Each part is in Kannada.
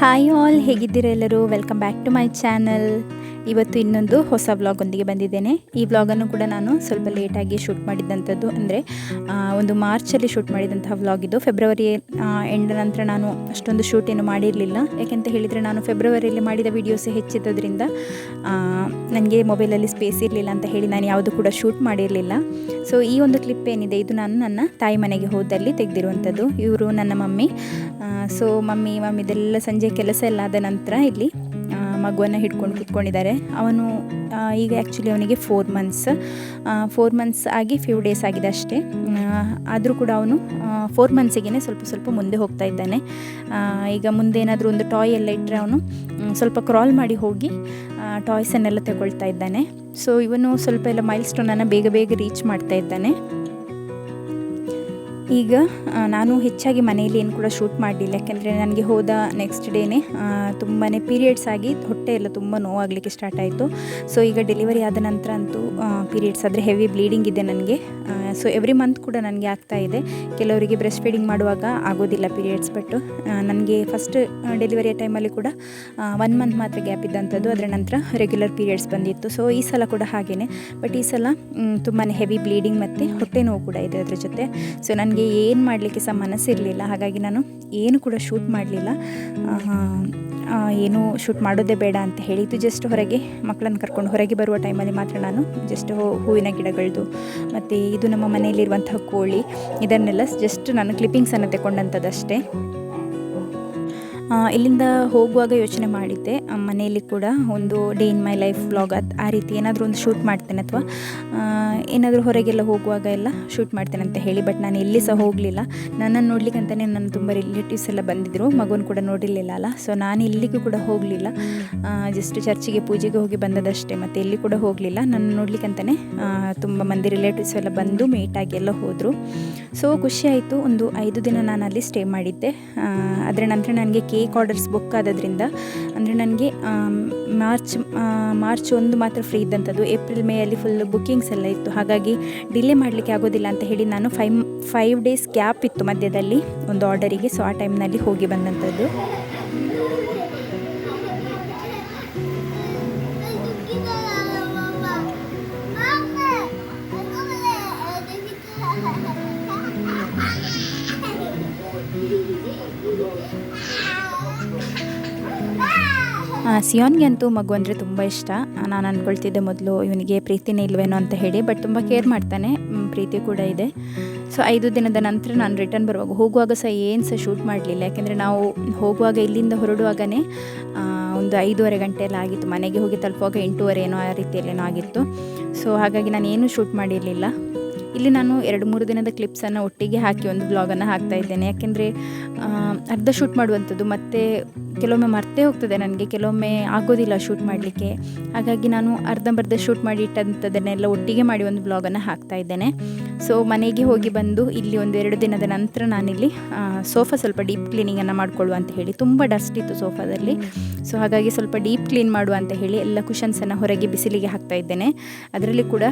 ಹಾಯ್ ಆಲ್ ಹೇಗಿದ್ದೀರಾ ಎಲ್ಲರೂ? Welcome back to my channel ಇವತ್ತು ಇನ್ನೊಂದು ಹೊಸ ವ್ಲಾಗೊಂದಿಗೆ ಬಂದಿದ್ದೇನೆ. ಈ ವ್ಲಾಗನ್ನು ಕೂಡ ನಾನು ಸ್ವಲ್ಪ ಲೇಟಾಗಿ ಶೂಟ್ ಮಾಡಿದ್ದಂಥದ್ದು ಅಂದರೆ ಒಂದು ಮಾರ್ಚಲ್ಲಿ ಶೂಟ್ ಮಾಡಿದಂತಹ ವ್ಲಾಗ್ ಇದು. ಫೆಬ್ರವರಿ ಎಂಡ್ ನಂತರ ನಾನು ಅಷ್ಟೊಂದು ಶೂಟ್ ಏನು ಮಾಡಿರಲಿಲ್ಲ. ಯಾಕೆಂತ ಹೇಳಿದರೆ ನಾನು ಫೆಬ್ರವರಿಯಲ್ಲಿ ಮಾಡಿದ ವೀಡಿಯೋಸೇ ಹೆಚ್ಚಿದ್ದರಿಂದ ನನಗೆ ಮೊಬೈಲಲ್ಲಿ ಸ್ಪೇಸ್ ಇರಲಿಲ್ಲ ಅಂತ ಹೇಳಿ ನಾನು ಯಾವುದು ಕೂಡ ಶೂಟ್ ಮಾಡಿರಲಿಲ್ಲ. ಸೊ ಈ ಒಂದು ಕ್ಲಿಪ್ ಏನಿದೆ, ಇದು ನಾನು ನನ್ನ ತಾಯಿ ಮನೆಗೆ ಹೋದಲ್ಲಿ ತೆಗೆದಿರುವಂಥದ್ದು. ಇವರು ನನ್ನ ಮಮ್ಮಿ. ಸೊ ಮಮ್ಮಿ, ಮಮ್ಮಿದೆಲ್ಲ ಸಂಜೆ ಕೆಲಸ ಎಲ್ಲ ಆದ ನಂತರ ಇಲ್ಲಿ ಮಗುವನ್ನು ಹಿಡ್ಕೊಂಡು ಕೂತ್ಕೊಂಡಿದ್ದಾರೆ. ಅವನು ಈಗ ಆ್ಯಕ್ಚುಲಿ ಅವನಿಗೆ ಫೋರ್ ಮಂತ್ಸ್ ಫೋರ್ ಮಂತ್ಸ್ ಆಗಿ ಫ್ಯೂ ಡೇಸ್ ಆಗಿದೆ ಅಷ್ಟೇ. ಆದರೂ ಕೂಡ ಅವನು ಫೋರ್ ಮಂತ್ಸಿಗೆ ಸ್ವಲ್ಪ ಸ್ವಲ್ಪ ಮುಂದೆ ಹೋಗ್ತಾ ಇದ್ದಾನೆ. ಈಗ ಮುಂದೆ ಏನಾದರೂ ಒಂದು ಟಾಯ್ ಎಲ್ಲ ಇಟ್ಟರೆ ಅವನು ಸ್ವಲ್ಪ ಕ್ರಾಲ್ ಮಾಡಿ ಹೋಗಿ ಟಾಯ್ಸನ್ನೆಲ್ಲ ತಗೊಳ್ತಾ ಇದ್ದಾನೆ. ಸೊ ಇವನು ಸ್ವಲ್ಪ ಎಲ್ಲ ಮೈಲ್ ಸ್ಟೋನನ್ನು ಬೇಗ ಬೇಗ ರೀಚ್ ಮಾಡ್ತಾ ಇದ್ದಾನೆ. ಈಗ ನಾನು ಹೆಚ್ಚಾಗಿ ಮನೆಯಲ್ಲಿ ಏನು ಕೂಡ ಶೂಟ್ ಮಾಡಲಿಲ್ಲ. ಯಾಕೆಂದರೆ ನನಗೆ ಹೋದ ನೆಕ್ಸ್ಟ್ ಡೇನೇ ತುಂಬಾ ಪೀರಿಯಡ್ಸ್ ಆಗಿ ಹೊಟ್ಟೆ ಎಲ್ಲ ತುಂಬ ನೋವಾಗಲಿಕ್ಕೆ ಸ್ಟಾರ್ಟ್ ಆಯಿತು. ಸೊ ಈಗ ಡೆಲಿವರಿ ಆದ ನಂತರ ಅಂತೂ ಪೀರಿಯಡ್ಸ್ ಆದರೆ ಹೆವಿ ಬ್ಲೀಡಿಂಗ್ ಇದೆ ನನಗೆ. ಸೊ ಎವ್ರಿ ಮಂತ್ ಕೂಡ ನನಗೆ ಆಗ್ತಾ ಇದೆ. ಕೆಲವರಿಗೆ ಬ್ರೆಸ್ಟ್ ಫೀಡಿಂಗ್ ಮಾಡುವಾಗ ಆಗೋದಿಲ್ಲ ಪೀರಿಯಡ್ಸ್ ಬಟ್ಟು ನನಗೆ ಫಸ್ಟ್ ಡೆಲಿವರಿಯ ಟೈಮಲ್ಲಿ ಕೂಡ ಒನ್ ಮಂತ್ ಮಾತ್ರ ಗ್ಯಾಪ್ ಇದ್ದಂಥದ್ದು ಅದರ ನಂತರ ರೆಗ್ಯುಲರ್ ಪೀರಿಯಡ್ಸ್ ಬಂದಿತ್ತು. ಸೊ ಈ ಸಲ ಕೂಡ ಹಾಗೆಯೇ ಬಟ್ ಈ ಸಲ ತುಂಬಾ ಹೆವಿ ಬ್ಲೀಡಿಂಗ್ ಮತ್ತು ಹೊಟ್ಟೆ ನೋವು ಕೂಡ ಇದೆ ಅದರ ಜೊತೆ. ಸೊ ನನಗೆ ಏನು ಮಾಡಲಿಕ್ಕೆ ಸಹ ಮನಸ್ಸಿರಲಿಲ್ಲ. ಹಾಗಾಗಿ ನಾನು ಏನು ಕೂಡ ಶೂಟ್ ಮಾಡಲಿಲ್ಲ. ಏನು ಶೂಟ್ ಮಾಡೋದೇ ಬೇಡ ಅಂತ ಹೇಳಿದ್ದು ಜಸ್ಟ್ ಹೊರಗೆ ಮಕ್ಕಳನ್ನು ಕರ್ಕೊಂಡು ಹೊರಗೆ ಬರುವ ಟೈಮಲ್ಲಿ ಮಾತ್ರ ನಾನು ಜಸ್ಟ್ ಹೂವಿನ ಗಿಡಗಳದ್ದು ಮತ್ತು ಇದು ನಮ್ಮ ಮನೆಯಲ್ಲಿರುವಂಥ ಕೋಳಿ ಇದನ್ನೆಲ್ಲ ಜಸ್ಟ್ ನಾನು ಕ್ಲಿಪ್ಪಿಂಗ್ಸನ್ನು ತಗೊಂಡಂಥದ್ದಷ್ಟೇ ಇಲ್ಲಿಂದ ಹೋಗುವಾಗ ಯೋಚನೆ ಮಾಡಿದ್ದೆ. ಮನೆಯಲ್ಲಿ ಕೂಡ ಒಂದು day in my life vlog ಅದು ಆ ರೀತಿ ಏನಾದರೂ ಒಂದು ಶೂಟ್ ಮಾಡ್ತೇನೆ ಅಥವಾ ಏನಾದರೂ ಹೊರಗೆಲ್ಲ ಹೋಗುವಾಗ ಎಲ್ಲ ಶೂಟ್ ಮಾಡ್ತೇನೆ ಅಂತ ಹೇಳಿ ಬಟ್ ನಾನು ಎಲ್ಲಿ ಸಹ ಹೋಗಲಿಲ್ಲ. ನನ್ನನ್ನು ನೋಡ್ಲಿಕ್ಕೆ ಅಂತಲೇ ನನ್ನ ತುಂಬ ರಿಲೇಟಿವ್ಸ್ ಎಲ್ಲ ಬಂದಿದ್ದರು ಮಗುವನ್ನು ಕೂಡ ನೋಡಿರಲಿಲ್ಲ ಅಲ್ಲ ಸೊ ನಾನು ಇಲ್ಲಿಗೂ ಕೂಡ ಹೋಗಲಿಲ್ಲ. ಜಸ್ಟ್ ಚರ್ಚಿಗೆ ಪೂಜೆಗೆ ಹೋಗಿ ಬಂದದಷ್ಟೇ, ಮತ್ತು ಎಲ್ಲಿ ಕೂಡ ಹೋಗಲಿಲ್ಲ. ನನ್ನ ನೋಡ್ಲಿಕ್ಕೆ ಅಂತಲೇ ತುಂಬ ಮಂದಿ ರಿಲೇಟಿವ್ಸ್ ಎಲ್ಲ ಬಂದು ಮೀಟಾಗಿ ಎಲ್ಲ ಹೋದರು. ಸೊ ಖುಷಿಯಾಯಿತು ಒಂದು ಐದು ದಿನ ನಾನು ಅಲ್ಲಿ ಸ್ಟೇ ಮಾಡಿದ್ದೆ ಅದರ ನಂತರ ನನಗೆ ಕೇಕ್ ಆರ್ಡರ್ಸ್ ಬುಕ್ ಆದದ್ರಿಂದ, ಅಂದರೆ ನನಗೆ ಮಾರ್ಚ್ ಮಾರ್ಚ್ ಒಂದು ಮಾತ್ರ ಫ್ರೀ ಇದ್ದಂಥದ್ದು ಏಪ್ರಿಲ್ ಮೇಯಲ್ಲಿ ಫುಲ್ ಬುಕ್ಕಿಂಗ್ಸ್ ಎಲ್ಲ ಇತ್ತು. ಹಾಗಾಗಿ ಡಿಲೇ ಮಾಡಲಿಕ್ಕೆ ಆಗೋದಿಲ್ಲ ಅಂತ ಹೇಳಿ ನಾನು ಫೈವ್ ಫೈವ್ ಡೇಸ್ ಗ್ಯಾಪ್ ಇತ್ತು ಮಧ್ಯದಲ್ಲಿ ಒಂದು ಆರ್ಡರಿಗೆ ಸೊ ಆ ಟೈಮ್ನಲ್ಲಿ ಹೋಗಿ ಬಂದಂಥದ್ದು ಅಂತೂ ಮಗು ಅಂದರೆ ತುಂಬ ಇಷ್ಟ. ನಾನು ಅಂದ್ಕೊಳ್ತಿದ್ದೆ ಮೊದಲು ಇವನಿಗೆ ಪ್ರೀತಿನೇ ಇಲ್ವೇನೋ ಅಂತ ಹೇಳಿ ಬಟ್ ತುಂಬ ಕೇರ್ ಮಾಡ್ತಾನೆ. ಪ್ರೀತಿ ಕೂಡ ಇದೆ. ಸೊ ಐದು ದಿನದ ನಂತರ ನಾನು ರಿಟರ್ನ್ ಬರುವಾಗ, ಹೋಗುವಾಗ ಸಹ ಏನು ಸಹ ಶೂಟ್ ಮಾಡಲಿಲ್ಲ. ಯಾಕೆಂದರೆ ನಾವು ಹೋಗುವಾಗ ಇಲ್ಲಿಂದ ಹೊರಡುವಾಗನೇ ಒಂದು ಐದೂವರೆ ಗಂಟೆ ಎಲ್ಲ ಆಗಿತ್ತು. ಮನೆಗೆ ಹೋಗಿ ತಲುಪುವಾಗ ಎಂಟೂವರೆ ಏನೋ ಆ ರೀತಿಯಲ್ಲೇನೋ ಆಗಿತ್ತು. ಸೊ ಹಾಗಾಗಿ ನಾನು ಏನೂ ಶೂಟ್ ಮಾಡಿರಲಿಲ್ಲ. ಇಲ್ಲಿ ನಾನು ಎರಡು ಮೂರು ದಿನದ ಕ್ಲಿಪ್ಸನ್ನು ಒಟ್ಟಿಗೆ ಹಾಕಿ ಒಂದು ಬ್ಲಾಗನ್ನು ಹಾಕ್ತಾ ಇದ್ದೇನೆ. ಯಾಕೆಂದರೆ ಅರ್ಧ ಶೂಟ್ ಮಾಡುವಂಥದ್ದು ಮತ್ತು ಕೆಲವೊಮ್ಮೆ ಮರ್ತೇ ಹೋಗ್ತದೆ ನನಗೆ, ಕೆಲವೊಮ್ಮೆ ಆಗೋದಿಲ್ಲ ಶೂಟ್ ಮಾಡಲಿಕ್ಕೆ. ಹಾಗಾಗಿ ನಾನು ಅರ್ಧಂಬರ್ಧ ಶೂಟ್ ಮಾಡಿ ಇಟ್ಟಂಥದ್ದನ್ನೆಲ್ಲ ಒಟ್ಟಿಗೆ ಮಾಡಿ ಒಂದು ಬ್ಲಾಗನ್ನು ಹಾಕ್ತಾ ಇದ್ದೇನೆ. ಸೊ ಮನೆಗೆ ಹೋಗಿ ಬಂದು ಇಲ್ಲಿ ಒಂದು ಎರಡು ದಿನದ ನಂತರ ನಾನಿಲ್ಲಿ ಸೋಫಾ ಸ್ವಲ್ಪ ಡೀಪ್ ಕ್ಲೀನಿಂಗನ್ನು ಮಾಡಿಕೊಳ್ಳುವ ಅಂತ ಹೇಳಿ, ತುಂಬ ಡಸ್ಟ್ ಇತ್ತು ಸೋಫಾದಲ್ಲಿ ಸೊ ಹಾಗಾಗಿ ಸ್ವಲ್ಪ ಡೀಪ್ ಕ್ಲೀನ್ ಮಾಡುವ ಅಂತ ಹೇಳಿ ಎಲ್ಲ ಕುಷನ್ಸನ್ನು ಹೊರಗೆ ಬಿಸಿಲಿಗೆ ಹಾಕ್ತಾ ಇದ್ದೇನೆ. ಅದರಲ್ಲಿ ಕೂಡ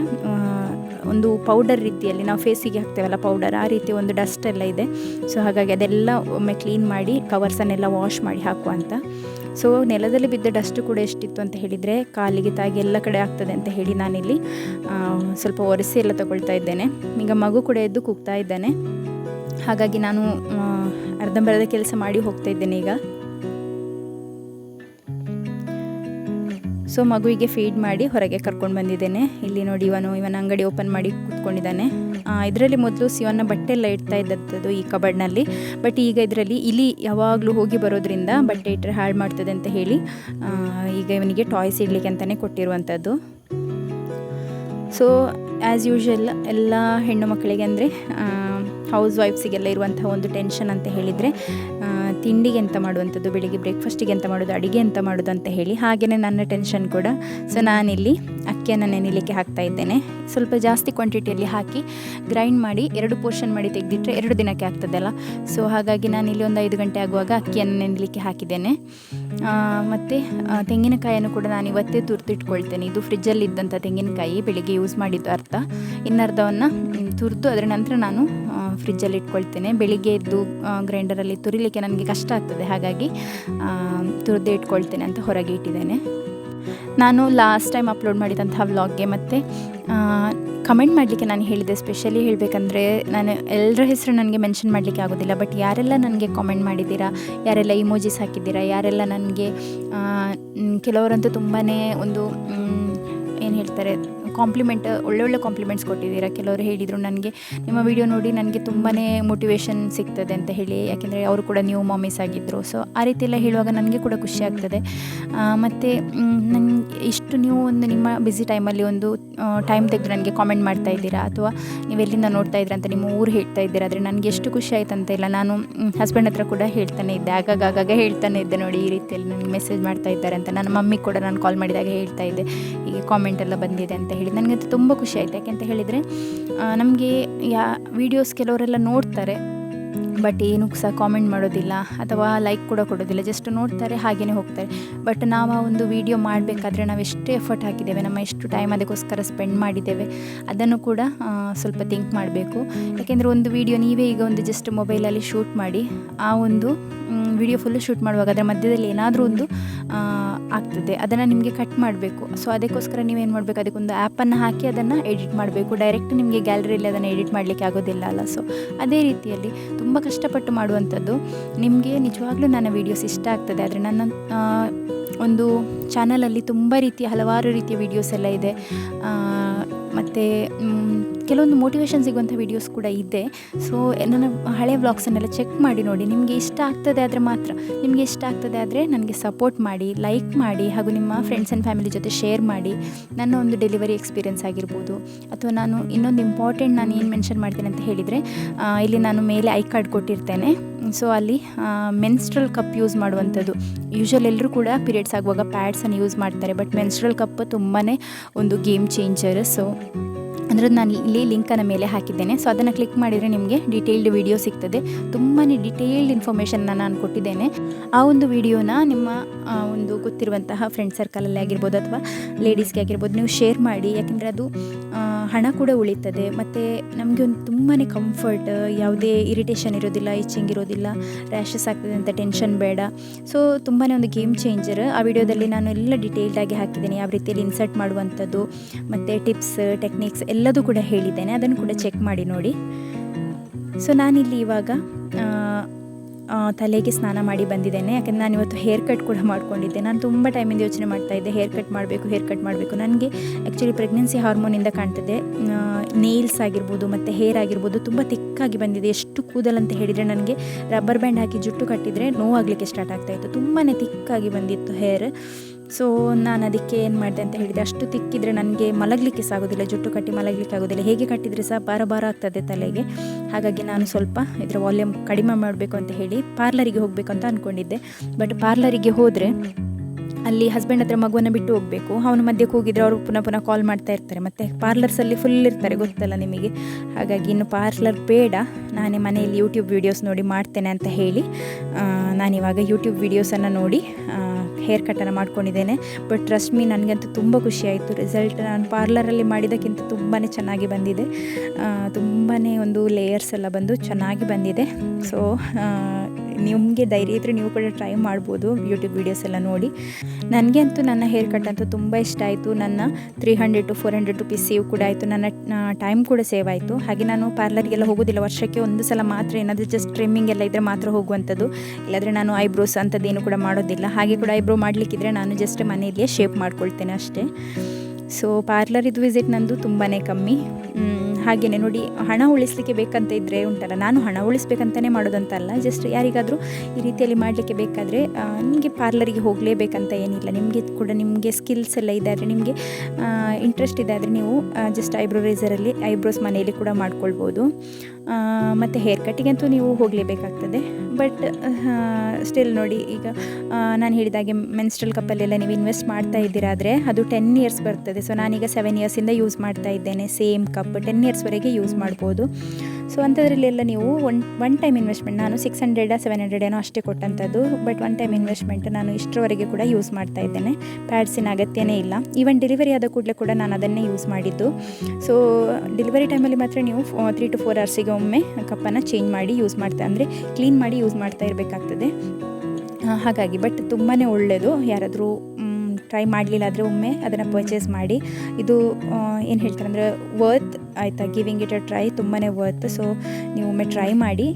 ಒಂದು ಪೌಡರ್ ರೀತಿಯಲ್ಲಿ ನಾವು ಫೇಸಿಗೆ ಹಾಕ್ತೇವಲ್ಲ ಪೌಡರ್ ಆ ರೀತಿ ಒಂದು ಡಸ್ಟ್ ಎಲ್ಲ ಇದೆ. ಸೊ ಹಾಗಾಗಿ ಅದೆಲ್ಲ ಒಮ್ಮೆ ಕ್ಲೀನ್ ಮಾಡಿ ಕವರ್ಸನ್ನೆಲ್ಲ ವಾಶ್ ಮಾಡಿ ಹಾಕುವ ಅಂತ. ಸೊ ನೆಲದಲ್ಲಿ ಬಿದ್ದ ಡಸ್ಟ್ ಕೂಡ ಎಷ್ಟಿತ್ತು ಅಂತ ಹೇಳಿದರೆ ಕಾಲಿಗೆ ತಾಗಿ ಎಲ್ಲ ಕಡೆ ಆಗ್ತದೆ ಅಂತ ಹೇಳಿ ನಾನಿಲ್ಲಿ ಸ್ವಲ್ಪ ಒರೆಸಿ ಎಲ್ಲ ತಗೊಳ್ತಾ ಇದ್ದೇನೆ. ಈಗ ಮಗು ಕೂಡ ಎದ್ದು ಕೂಗ್ತಾ ಇದ್ದಾನೆ. ಹಾಗಾಗಿ ನಾನು ಅರ್ಧಂಬರ್ಧ ಕೆಲಸ ಮಾಡಿ ಹೋಗ್ತಾ ಇದ್ದೇನೆ ಈಗ. ಸೊ ಮಗುವಿಗೆ ಫೀಡ್ ಮಾಡಿ ಹೊರಗೆ ಕರ್ಕೊಂಡು ಬಂದಿದ್ದೇನೆ. ಇಲ್ಲಿ ನೋಡಿ ಇವನು, ಇವನ ಅಂಗಡಿ ಓಪನ್ ಮಾಡಿ ಕೂತ್ಕೊಂಡಿದ್ದಾನೆ. ಇದರಲ್ಲಿ ಮೊದಲು ಸಿವನ್ನ ಬಟ್ಟೆ ಎಲ್ಲ ಇಡ್ತಾ ಇದ್ದದ್ದು ಈ ಕಬಡ್ನಲ್ಲಿ ಬಟ್ ಈಗ ಇದರಲ್ಲಿ ಇಲಿ ಯಾವಾಗಲೂ ಹೋಗಿ ಬರೋದ್ರಿಂದ ಬಟ್ಟೆ ಇಟ್ಟರೆ ಹಾಳು ಮಾಡ್ತದೆ ಅಂತ ಹೇಳಿ ಈಗ ಇವನಿಗೆ ಟಾಯ್ಸ್ ಇಡ್ಲಿಕ್ಕೆ ಅಂತಲೇ ಕೊಟ್ಟಿರುವಂಥದ್ದು. ಸೊ ಆ್ಯಸ್ ಯೂಶ್ವಲ್ ಎಲ್ಲ ಹೆಣ್ಣು ಮಕ್ಕಳಿಗೆ ಅಂದರೆ ಹೌಸ್ ವೈಫ್ಸಿಗೆಲ್ಲ ಇರುವಂತಹ ಒಂದು ಟೆನ್ಷನ್ ಅಂತ ಹೇಳಿದರೆ ತಿಂಡಿಗೆ ಎಂತ ಮಾಡುವಂಥದ್ದು, ಬೆಳಿಗ್ಗೆ ಬ್ರೇಕ್ಫಾಸ್ಟಿಗೆ ಎಂತ ಮಾಡೋದು, ಅಡುಗೆ ಎಂತ ಮಾಡೋದು ಅಂತ ಹೇಳಿ ಹಾಗೆಯೇ ನನ್ನ ಟೆನ್ಷನ್ ಕೂಡ. ಸೊ, ನಾನಿಲ್ಲಿ ಅಕ್ಕಿ ಅಕ್ಕಿಯನ್ನು ನೆನಿಲಿಕ್ಕೆ ಹಾಕ್ತಾ ಇದ್ದೇನೆ. ಸ್ವಲ್ಪ ಜಾಸ್ತಿ ಕ್ವಾಂಟಿಟಿಯಲ್ಲಿ ಹಾಕಿ ಗ್ರೈಂಡ್ ಮಾಡಿ ಎರಡು ಪೋರ್ಷನ್ ಮಾಡಿ ತೆಗೆದಿಟ್ಟರೆ ಎರಡು ದಿನಕ್ಕೆ ಆಗ್ತದಲ್ಲ. ಸೊ, ಹಾಗಾಗಿ ನಾನು ಇಲ್ಲಿ ಒಂದು ಐದು ಗಂಟೆ ಆಗುವಾಗ ಅಕ್ಕಿಯನ್ನು ನೆನಿಲಿಕ್ಕೆ ಹಾಕಿದ್ದೇನೆ. ಮತ್ತು ತೆಂಗಿನಕಾಯಿಯನ್ನು ಕೂಡ ನಾನು ಇವತ್ತೇ ತುರ್ತಿಟ್ಕೊಳ್ತೇನೆ ಇದು ಫ್ರಿಜ್ಜಲ್ಲಿ ಇದ್ದಂಥ ತೆಂಗಿನಕಾಯಿ ಬೆಳಿಗ್ಗೆ ಯೂಸ್ ಮಾಡಿದ್ದು ಅರ್ಥ ಇನ್ನರ್ಧವನ್ನು ತುರಿದು ಅದರ ನಂತರ ನಾನು ಫ್ರಿಜ್ಜಲ್ಲಿ ಇಟ್ಕೊಳ್ತೇನೆ. ಬೆಳಿಗ್ಗೆ ಎದ್ದು ಗ್ರೈಂಡರಲ್ಲಿ ತುರಿಲಿಕ್ಕೆ ನನಗೆ ಕಷ್ಟ ಆಗ್ತದೆ. ಹಾಗಾಗಿ ತುರಿದೇ ಇಟ್ಕೊಳ್ತೇನೆ ಅಂತ ಹೊರಗೆ ಇಟ್ಟಿದ್ದೇನೆ. ನಾನು ಲಾಸ್ಟ್ ಟೈಮ್ ಅಪ್ಲೋಡ್ ಮಾಡಿದಂತಹ ವ್ಲಾಗ್ಗೆ ಮತ್ತು ಕಮೆಂಟ್ ಮಾಡಲಿಕ್ಕೆ ನಾನು ಹೇಳಿದೆ. ಸ್ಪೆಷಲಿ ಹೇಳಬೇಕಂದ್ರೆ, ನಾನು ಎಲ್ಲರ ಹೆಸರು ನನಗೆ ಮೆನ್ಷನ್ ಮಾಡಲಿಕ್ಕೆ ಆಗೋದಿಲ್ಲ. ಬಟ್ ಯಾರೆಲ್ಲ ನನಗೆ ಕಾಮೆಂಟ್ ಮಾಡಿದ್ದೀರಾ, ಯಾರೆಲ್ಲ ಇಮೋಜಿಸ್ ಹಾಕಿದ್ದೀರಾ, ಯಾರೆಲ್ಲ ನನಗೆ ಕೆಲವರಂತೂ ತುಂಬಾ ಒಂದು ಏನು ಹೇಳ್ತಾರೆ ಕಾಂಪ್ಲಿಮೆಂಟ್ ಒಳ್ಳೊಳ್ಳೆ ಕಾಂಪ್ಲಿಮೆಂಟ್ಸ್ ಕೊಟ್ಟಿದ್ದೀರಾ? ಕೆಲವರು ಹೇಳಿದರು ನನಗೆ, ನಿಮ್ಮ ವಿಡಿಯೋ ನೋಡಿ ನನಗೆ ತುಂಬಾ ಮೋಟಿವೇಶನ್ ಸಿಗ್ತದೆ ಅಂತ ಹೇಳಿ, ಯಾಕೆಂದರೆ ಅವರು ಕೂಡ ನ್ಯೂ ಮಾಮೀಸ್ ಆಗಿದ್ದರು ಸೊ ಆ ರೀತಿ ಹೇಳುವಾಗ ನನಗೆ ಕೂಡ ಖುಷಿ ಆಗ್ತದೆ. ಮತ್ತು ನನಗೆ ಇಷ್ಟು ನೀವು ಒಂದು ನಿಮ್ಮ ಬ್ಯುಸಿ ಟೈಮಲ್ಲಿ ಒಂದು ಟೈಮ್ ತೆಗೆದು ನನಗೆ ಕಾಮೆಂಟ್ ಮಾಡ್ತಾ ಇದ್ದೀರಾ? ಅಥವಾ ನೀವು ಎಲ್ಲಿಂದ ನೋಡ್ತಾ ಇದ್ದೀರಾ ಅಂತ ನಿಮ್ಮ ಊರು ಹೇಳ್ತಾ ಇದ್ದೀರಾ? ಆದರೆ ನನಗೆ ಎಷ್ಟು ಖುಷಿ ಆಯ್ತು ಅಂತ ಇಲ್ಲ. ನಾನು ಹಸ್ಬೆಂಡ್ ಹತ್ರ ಕೂಡ ಹೇಳ್ತಾನೆ ಇದ್ದೆ. ಆಗಾಗ ಆಗಾಗ ಹೇಳ್ತಾನೆ ಇದ್ದೆ ನೋಡಿ ಈ ರೀತಿಯಲ್ಲಿ ನನಗೆ ಮೆಸೇಜ್ ಮಾಡ್ತಾ ಇದ್ದಾರೆ ಅಂತ. ನನ್ನ ಮಮ್ಮಿ ಕೂಡ ನಾನು ಕಾಲ್ ಮಾಡಿದಾಗ ಹೇಳ್ತಾ ಇದ್ದೆ. ಹೀಗೆ ಕಾಮೆಂಟ್ ಎಲ್ಲ ಬಂದಿದೆ ಅಂತ ಹೇಳಿ. ನನಗಂತೂ ತುಂಬ ಖುಷಿ ಆಯಿತು. ಯಾಕೆಂತ ಹೇಳಿದರೆ ನಮಗೆ ಯಾ ವೀಡಿಯೋಸ್ ಕೆಲವರೆಲ್ಲ ನೋಡ್ತಾರೆ ಬಟ್ ಏನೂ ಸಹ ಕಾಮೆಂಟ್ ಮಾಡೋದಿಲ್ಲ ಅಥವಾ ಲೈಕ್ ಕೂಡ ಕೊಡೋದಿಲ್ಲ. ಜಸ್ಟ್ ನೋಡ್ತಾರೆ ಹಾಗೆಯೇ ಹೋಗ್ತಾರೆ. ಬಟ್ ನಾವು ಆ ಒಂದು ವೀಡಿಯೋ ಮಾಡಬೇಕಾದ್ರೆ ನಾವು ಎಷ್ಟು ಎಫರ್ಟ್ ಹಾಕಿದ್ದೇವೆ, ನಮ್ಮ ಎಷ್ಟು ಟೈಮ್ ಅದಕ್ಕೋಸ್ಕರ ಸ್ಪೆಂಡ್ ಮಾಡಿದ್ದೇವೆ, ಅದನ್ನು ಕೂಡ ಸ್ವಲ್ಪ ಥಿಂಕ್ ಮಾಡಬೇಕು. ಯಾಕೆಂದರೆ ಒಂದು ವೀಡಿಯೋ ನೀವೇ ಈಗ ಒಂದು ಜಸ್ಟ್ ಮೊಬೈಲಲ್ಲಿ ಶೂಟ್ ಮಾಡಿ, ಆ ಒಂದು ವಿಡಿಯೋ ಫುಲ್ಲು ಶೂಟ್ ಮಾಡುವಾಗ ಅದರ ಮಧ್ಯದಲ್ಲಿ ಏನಾದರೂ ಒಂದು ಆಗ್ತದೆ. ಅದನ್ನು ನಿಮಗೆ ಕಟ್ ಮಾಡಬೇಕು. ಸೊ ಅದಕ್ಕೋಸ್ಕರ ನೀವೇನು ಮಾಡಬೇಕು? ಅದಕ್ಕೊಂದು ಆ್ಯಪನ್ನು ಹಾಕಿ ಅದನ್ನು ಎಡಿಟ್ ಮಾಡಬೇಕು. ಡೈರೆಕ್ಟ್ ನಿಮಗೆ ಗ್ಯಾಲರಿಯಲ್ಲಿ ಅದನ್ನು ಎಡಿಟ್ ಮಾಡಲಿಕ್ಕೆ ಆಗೋದಿಲ್ಲ ಅಲ್ಲ. ಸೊ ಅದೇ ರೀತಿಯಲ್ಲಿ ತುಂಬ ಕಷ್ಟಪಟ್ಟು ಮಾಡುವಂಥದ್ದು ನಿಮಗೆ ನಿಜವಾಗ್ಲೂ ನನ್ನ ವೀಡಿಯೋಸ್ ಇಷ್ಟ ಆಗ್ತದೆ. ಆದರೆ ನನ್ನ ಒಂದು ಚಾನಲಲ್ಲಿ ತುಂಬ ರೀತಿಯ ಹಲವಾರು ರೀತಿಯ ವೀಡಿಯೋಸ್ ಎಲ್ಲ ಇದೆ. ಮತ್ತು ಕೆಲವೊಂದು ಮೋಟಿವೇಶನ್ ಸಿಗುವಂಥ ವೀಡಿಯೋಸ್ ಕೂಡ ಇದೆ. ಸೊ ನನ್ನ ಹಳೆ ವ್ಲಾಗ್ಸನ್ನೆಲ್ಲ ಚೆಕ್ ಮಾಡಿ ನೋಡಿ. ನಿಮಗೆ ಇಷ್ಟ ಆಗ್ತದೆ ಆದರೆ ಮಾತ್ರ. ನಿಮಗೆ ಇಷ್ಟ ಆಗ್ತದೆ ಆದರೆ ನನಗೆ ಸಪೋರ್ಟ್ ಮಾಡಿ ಲೈಕ್ ಮಾಡಿ ಹಾಗೂ ನಿಮ್ಮ ಫ್ರೆಂಡ್ಸ್ ಆ್ಯಂಡ್ ಫ್ಯಾಮಿಲಿ ಜೊತೆ ಶೇರ್ ಮಾಡಿ. ನನ್ನ ಒಂದು ಡೆಲಿವರಿ ಎಕ್ಸ್ಪೀರಿಯನ್ಸ್ ಆಗಿರ್ಬೋದು. ಅಥವಾ ನಾನು ಇನ್ನೊಂದು ಇಂಪಾರ್ಟೆಂಟ್ ನಾನು ಏನು ಮೆನ್ಷನ್ ಮಾಡ್ತೇನೆ ಅಂತ ಹೇಳಿದರೆ ಇಲ್ಲಿ ನಾನು ಮೇಲೆ ಐ ಕಾರ್ಡ್ ಕೊಟ್ಟಿರ್ತೇನೆ. ಸೊ ಅಲ್ಲಿ ಮೆನ್ಸ್ಟ್ರಲ್ ಕಪ್ ಯೂಸ್ ಮಾಡುವಂಥದ್ದು. ಯೂಶ್ವಲ್ ಎಲ್ಲರೂ ಕೂಡ ಪೀರಿಯಡ್ಸ್ ಆಗುವಾಗ ಪ್ಯಾಡ್ಸನ್ನು ಯೂಸ್ ಮಾಡ್ತಾರೆ. ಬಟ್ ಮೆನ್ಸ್ಟ್ರಲ್ ಕಪ್ ತುಂಬಾ ಒಂದು ಗೇಮ್ ಚೇಂಜರ್ ಸೊ ಅಂದರೆ ನಾನು ಇಲ್ಲಿ ಲಿಂಕನ್ನು ಮೇಲೆ ಹಾಕಿದ್ದೇನೆ. ಸೊ ಅದನ್ನು ಕ್ಲಿಕ್ ಮಾಡಿದರೆ ನಿಮಗೆ ಡೀಟೇಲ್ಡ್ ವಿಡಿಯೋ ಸಿಗ್ತದೆ. ತುಂಬಾ ಡಿಟೇಲ್ಡ್ ಇನ್ಫಾರ್ಮೇಷನ್ನ ನಾನು ಕೊಟ್ಟಿದ್ದೇನೆ. ಆ ಒಂದು ವಿಡಿಯೋನ ನಿಮ್ಮ ಒಂದು ಗೊತ್ತಿರುವಂತಹ ಫ್ರೆಂಡ್ ಸರ್ಕಲಲ್ಲಿ ಆಗಿರ್ಬೋದು ಅಥವಾ ಲೇಡೀಸ್ಗೆ ಆಗಿರ್ಬೋದು ನೀವು ಶೇರ್ ಮಾಡಿ. ಯಾಕೆಂದರೆ ಅದು ಹಣ ಕೂಡ ಉಳಿತದೆ. ಮತ್ತು ನಮಗೆ ಒಂದು ತುಂಬಾ ಕಂಫರ್ಟ್ ಯಾವುದೇ ಇರಿಟೇಷನ್ ಇರೋದಿಲ್ಲ ಇಚ್ಚಿಂಗ್ ಇರೋದಿಲ್ಲ ರ್ಯಾಷಸ್ ಆಗ್ತದೆ ಅಂತ ಟೆನ್ಷನ್ ಬೇಡ. ಸೊ ತುಂಬಾ ಒಂದು ಗೇಮ್ ಚೇಂಜರ್ ಆ ವಿಡಿಯೋದಲ್ಲಿ ನಾನು ಎಲ್ಲ ಡಿಟೇಲ್ಡಾಗಿ ಹಾಕಿದ್ದೇನೆ. ಯಾವ ರೀತಿಯಲ್ಲಿ ಇನ್ಸರ್ಟ್ ಮಾಡುವಂಥದ್ದು, ಮತ್ತು ಟಿಪ್ಸ್ ಟೆಕ್ನಿಕ್ಸ್ ಎಲ್ಲದೂ ಕೂಡ ಹೇಳಿದ್ದೇನೆ, ಅದನ್ನು ಕೂಡ ಚೆಕ್ ಮಾಡಿ ನೋಡಿ. ಸೊ ನಾನಿಲ್ಲಿ ಇವಾಗ ತಲೆಗೆ ಸ್ನಾನ ಮಾಡಿ ಬಂದಿದ್ದೇನೆ. ಯಾಕಂದರೆ ನಾನು ಇವತ್ತು ಹೇರ್ ಕಟ್ ಕೂಡ ಮಾಡ್ಕೊಂಡಿದ್ದೆ. ನಾನು ತುಂಬ ಟೈಮಿಂದ ಯೋಚನೆ ಮಾಡ್ತಾ ಇದ್ದೆ ಹೇರ್ ಕಟ್ ಮಾಡಬೇಕು ಹೇರ್ ಕಟ್ ಮಾಡಬೇಕು. ನನಗೆ ಆ್ಯಕ್ಚುಲಿ ಪ್ರೆಗ್ನೆನ್ಸಿ ಹಾರ್ಮೋನಿಂದ ಕಾಣ್ತದೆ. ನೇಲ್ಸ್ ಆಗಿರ್ಬೋದು, ಮತ್ತು ಹೇರ್ ಆಗಿರ್ಬೋದು, ತುಂಬ ತಿಕ್ಕಾಗಿ ಬಂದಿದೆ. ಎಷ್ಟು ಕೂದಲಂತ ಹೇಳಿದರೆ ನನಗೆ ರಬ್ಬರ್ ಬ್ಯಾಂಡ್ ಹಾಕಿ ಜುಟ್ಟು ಕಟ್ಟಿದರೆ ನೋವಾಗಲಿಕ್ಕೆ ಸ್ಟಾರ್ಟ್ ಆಗ್ತಾಯಿತ್ತು ತುಂಬಾ ತಿಕ್ಕಾಗಿ ಬಂದಿತ್ತು ಹೇರ್ ಸೊ ನಾನು ಅದಕ್ಕೆ ಏನು ಮಾಡಿದೆ ಅಂತ ಹೇಳಿದೆ ಅಷ್ಟು ತಿಕ್ಕಿದರೆ ನನಗೆ ಮಲಗಲಿಕ್ಕೆ ಸಾಗೋದಿಲ್ಲ, ಜುಟ್ಟು ಕಟ್ಟಿ ಮಲಗಲಿಕ್ಕೆ ಆಗೋದಿಲ್ಲ. ಹೇಗೆ ಕಟ್ಟಿದರೆ ಸಹ ಭಾರ ಭಾರ ಆಗ್ತದೆ ತಲೆಗೆ. ಹಾಗಾಗಿ ನಾನು ಸ್ವಲ್ಪ ಇದರ ವಾಲ್ಯೂಮ್ ಕಡಿಮೆ ಮಾಡಬೇಕು ಅಂತ ಹೇಳಿ ಪಾರ್ಲರಿಗೆ ಹೋಗಬೇಕು ಅಂತ ಅಂದ್ಕೊಂಡಿದ್ದೆ ಬಟ್ ಪಾರ್ಲರಿಗೆ ಹೋದರೆ ಅಲ್ಲಿ ಹಸ್ಬೆಂಡ್ ಹತ್ರ ಮಗುವನ್ನು ಬಿಟ್ಟು ಹೋಗಬೇಕು. ಅವನು ಮಧ್ಯಕ್ಕೆ ಹೋಗಿದ್ರೆ ಅವರು ಪುನಃ ಪುನಃ ಕಾಲ್ ಮಾಡ್ತಾ ಇರ್ತಾರೆ. ಮತ್ತು ಪಾರ್ಲರ್ಸಲ್ಲಿ ಫುಲ್ ಇರ್ತಾರೆ, ಗೊತ್ತಲ್ಲ ನಿಮಗೆ? ಹಾಗಾಗಿ ಇನ್ನು ಪಾರ್ಲರ್ ಬೇಡ. ನಾನೇ ಮನೆಯಲ್ಲಿ ಯೂಟ್ಯೂಬ್ ವೀಡಿಯೋಸ್ ನೋಡಿ ಮಾಡ್ತೇನೆ ಅಂತ ಹೇಳಿ ನಾನಿವಾಗ ಯೂಟ್ಯೂಬ್ ವೀಡಿಯೋಸನ್ನು ನೋಡಿ ಹೇರ್ ಕಟನ್ನು ಮಾಡ್ಕೊಂಡಿದ್ದೇನೆ. ಬಟ್ ಟ್ರಸ್ಟ್ ಮೀ ನನಗಂತೂ ತುಂಬ ಖುಷಿಯಾಯಿತು. ರಿಸಲ್ಟ್ ನಾನು ಪಾರ್ಲರಲ್ಲಿ ಮಾಡಿದ್ದಕ್ಕಿಂತ ತುಂಬಾ ಚೆನ್ನಾಗಿ ಬಂದಿದೆ. ತುಂಬಾ ಒಂದು ಲೇಯರ್ಸ್ ಎಲ್ಲ ಬಂದು ಚೆನ್ನಾಗಿ ಬಂದಿದೆ. ಸೊ ನಿಮಗೆ ಧೈರ್ಯ ಇದ್ದರೆ ನೀವು ಕೂಡ ಟ್ರೈ ಮಾಡ್ಬೋದು ಯೂಟ್ಯೂಬ್ ವೀಡಿಯೋಸ್ ಎಲ್ಲ ನೋಡಿ. ನನಗೆ ಅಂತೂ ನನ್ನ ಹೇರ್ ಕಟ್ ಅಂತೂ ತುಂಬ ಇಷ್ಟ ಆಯಿತು. ನನ್ನ three hundred to four hundred rupees save ಕೂಡ ಆಯಿತು. ನನ್ನ ಟೈಮ್ ಕೂಡ ಸೇವ್ ಆಯಿತು. ಹಾಗೆ ನಾನು ಪಾರ್ಲರ್ಗೆಲ್ಲ ಹೋಗೋದಿಲ್ಲ. ವರ್ಷಕ್ಕೆ ಒಂದು ಸಲ ಮಾತ್ರ ಏನಾದರೂ ಜಸ್ಟ್ ಟ್ರಿಮ್ಮಿಂಗ್ ಎಲ್ಲ ಇದ್ದರೆ ಮಾತ್ರ ಹೋಗುವಂಥದ್ದು. ಇಲ್ಲಾದರೆ ನಾನು ಐಬ್ರೋಸ್ ಅಂಥದ್ದೇನು ಕೂಡ ಮಾಡೋದಿಲ್ಲ. ಹಾಗೆ ಕೂಡ ಐಬ್ರೋ ಮಾಡಲಿಕ್ಕಿದ್ರೆ ನಾನು ಜಸ್ಟ್ ಮನೆಯಲ್ಲಿಯೇ ಶೇಪ್ ಮಾಡ್ಕೊಳ್ತೇನೆ ಅಷ್ಟೇ. ಸೊ ಪಾರ್ಲರಿದು ವಿಸಿಟ್ ನಂದು ತುಂಬಾ ಕಮ್ಮಿ. ಹಾಗೆಯೇ ನೋಡಿ, ಹಣ ಉಳಿಸಲಿಕ್ಕೆ ಬೇಕಂತ ಇದ್ದರೆ ಉಂಟಲ್ಲ, ನಾನು ಹಣ ಉಳಿಸ್ಬೇಕಂತಲೇ ಮಾಡೋದಂತಲ್ಲ ಜಸ್ಟ್ ಯಾರಿಗಾದರೂ ಈ ರೀತಿಯಲ್ಲಿ ಮಾಡಲಿಕ್ಕೆ ಬೇಕಾದರೆ ನಿಮಗೆ ಪಾರ್ಲರಿಗೆ ಹೋಗಲೇಬೇಕಂತ ಏನಿಲ್ಲ, ನಿಮಗೆ ಕೂಡ ನಿಮಗೆ ಸ್ಕಿಲ್ಸ್ ಎಲ್ಲ ಇದೆ ಆದರೆ ನಿಮಗೆ ಇಂಟ್ರೆಸ್ಟ್ ಇದೆ ಆದರೆ ನೀವು ಜಸ್ಟ್ ಐಬ್ರೋ ರೇಸರಲ್ಲಿ ಐಬ್ರೋಸ್ ಮನೆಯಲ್ಲಿ ಕೂಡ ಮಾಡ್ಕೊಳ್ಬೋದು. ಮತ್ತು ಹೇರ್ ಕಟ್ಟಿಗಂತೂ ನೀವು ಹೋಗಲೇಬೇಕಾಗ್ತದೆ. ಬಟ್ ಸ್ಟಿಲ್ ನೋಡಿ, ಈಗ ನಾನು ಹೇಳಿದಾಗೆ ಮೆನ್ಸ್ಟ್ರಲ್ ಕಪ್ಪಲ್ಲೆಲ್ಲ ನೀವು ಇನ್ವೆಸ್ಟ್ ಮಾಡ್ತಾ ಇದ್ದೀರಾದರೆ ಅದು ಟೆನ್ ಇಯರ್ಸ್ ಬರ್ತದೆ. ಸೊ ನಾನೀಗ ಸೆವೆನ್ ಇಯರ್ಸಿಂದ ಯೂಸ್ ಮಾಡ್ತಾ ಇದ್ದೇನೆ. ಸೇಮ್ ಕಪ್ ಟೆನ್ ಇಯರ್ಸ್ವರೆಗೆ ಯೂಸ್ ಮಾಡ್ಬೋದು. ಸೊ ಅಂಥದ್ರಲ್ಲೆಲ್ಲ ನೀವು ಒನ್ ಒನ್ ಟೈಮ್ ಇನ್ವೆಸ್ಟ್ಮೆಂಟ್ ನಾನು ಸಿಕ್ಸ್ ಹಂಡ್ರೆಡ ಸೆವೆನ್ ಹಂಡ್ರೆಡ್ ಏನೋ ಅಷ್ಟೇ ಕೊಟ್ಟಂಥದ್ದು ಬಟ್ ಒನ್ ಟೈಮ್ ಇನ್ವೆಸ್ಟ್ಮೆಂಟ್ ನಾನು ಇಷ್ಟರವರೆಗೆ ಕೂಡ ಯೂಸ್ ಮಾಡ್ತಾ ಇದ್ದೇನೆ. ಪ್ಯಾಡ್ಸಿನ ಅಗತ್ಯನೇ ಇಲ್ಲ. ಈವನ್ ಡೆಲಿವರಿ ಆದ ಕೂಡಲೇ ಕೂಡ ನಾನು ಅದನ್ನೇ ಯೂಸ್ ಮಾಡಿದ್ದು. ಸೊ ಡೆಲಿವರಿ ಟೈಮಲ್ಲಿ ಮಾತ್ರ ನೀವು ತ್ರೀ ಟು ಫೋರ್ ಅವರ್ಸಿಗೆ ಒಮ್ಮೆ ಕಪ್ಪನ್ನು ಚೇಂಜ್ ಮಾಡಿ ಯೂಸ್ ಮಾಡ್ತಾ, ಅಂದರೆ ಕ್ಲೀನ್ ಮಾಡಿ ಯೂಸ್ ಮಾಡ್ತಾ ಇರಬೇಕಾಗ್ತದೆ. ಹಾಗಾಗಿ ಬಟ್ ತುಂಬಾ ಒಳ್ಳೆಯದು ಯಾರಾದರೂ ಟ್ರೈ ಮಾಡಲಿಲ್ಲ ಆದರೆ ಒಮ್ಮೆ ಅದನ್ನು ಪರ್ಚೇಸ್ ಮಾಡಿ. ಇದು ಏನು ಹೇಳ್ತಾರೆ ಅಂದರೆ ವರ್ತ್ ಆಯಿತಾ? ಗಿವಿಂಗ್ ಇಟ್ ಅ ಟ್ರೈ ತುಂಬಾ ವರ್ತ್ ಸೊ ನೀವು ಒಮ್ಮೆ ಟ್ರೈ ಮಾಡಿ.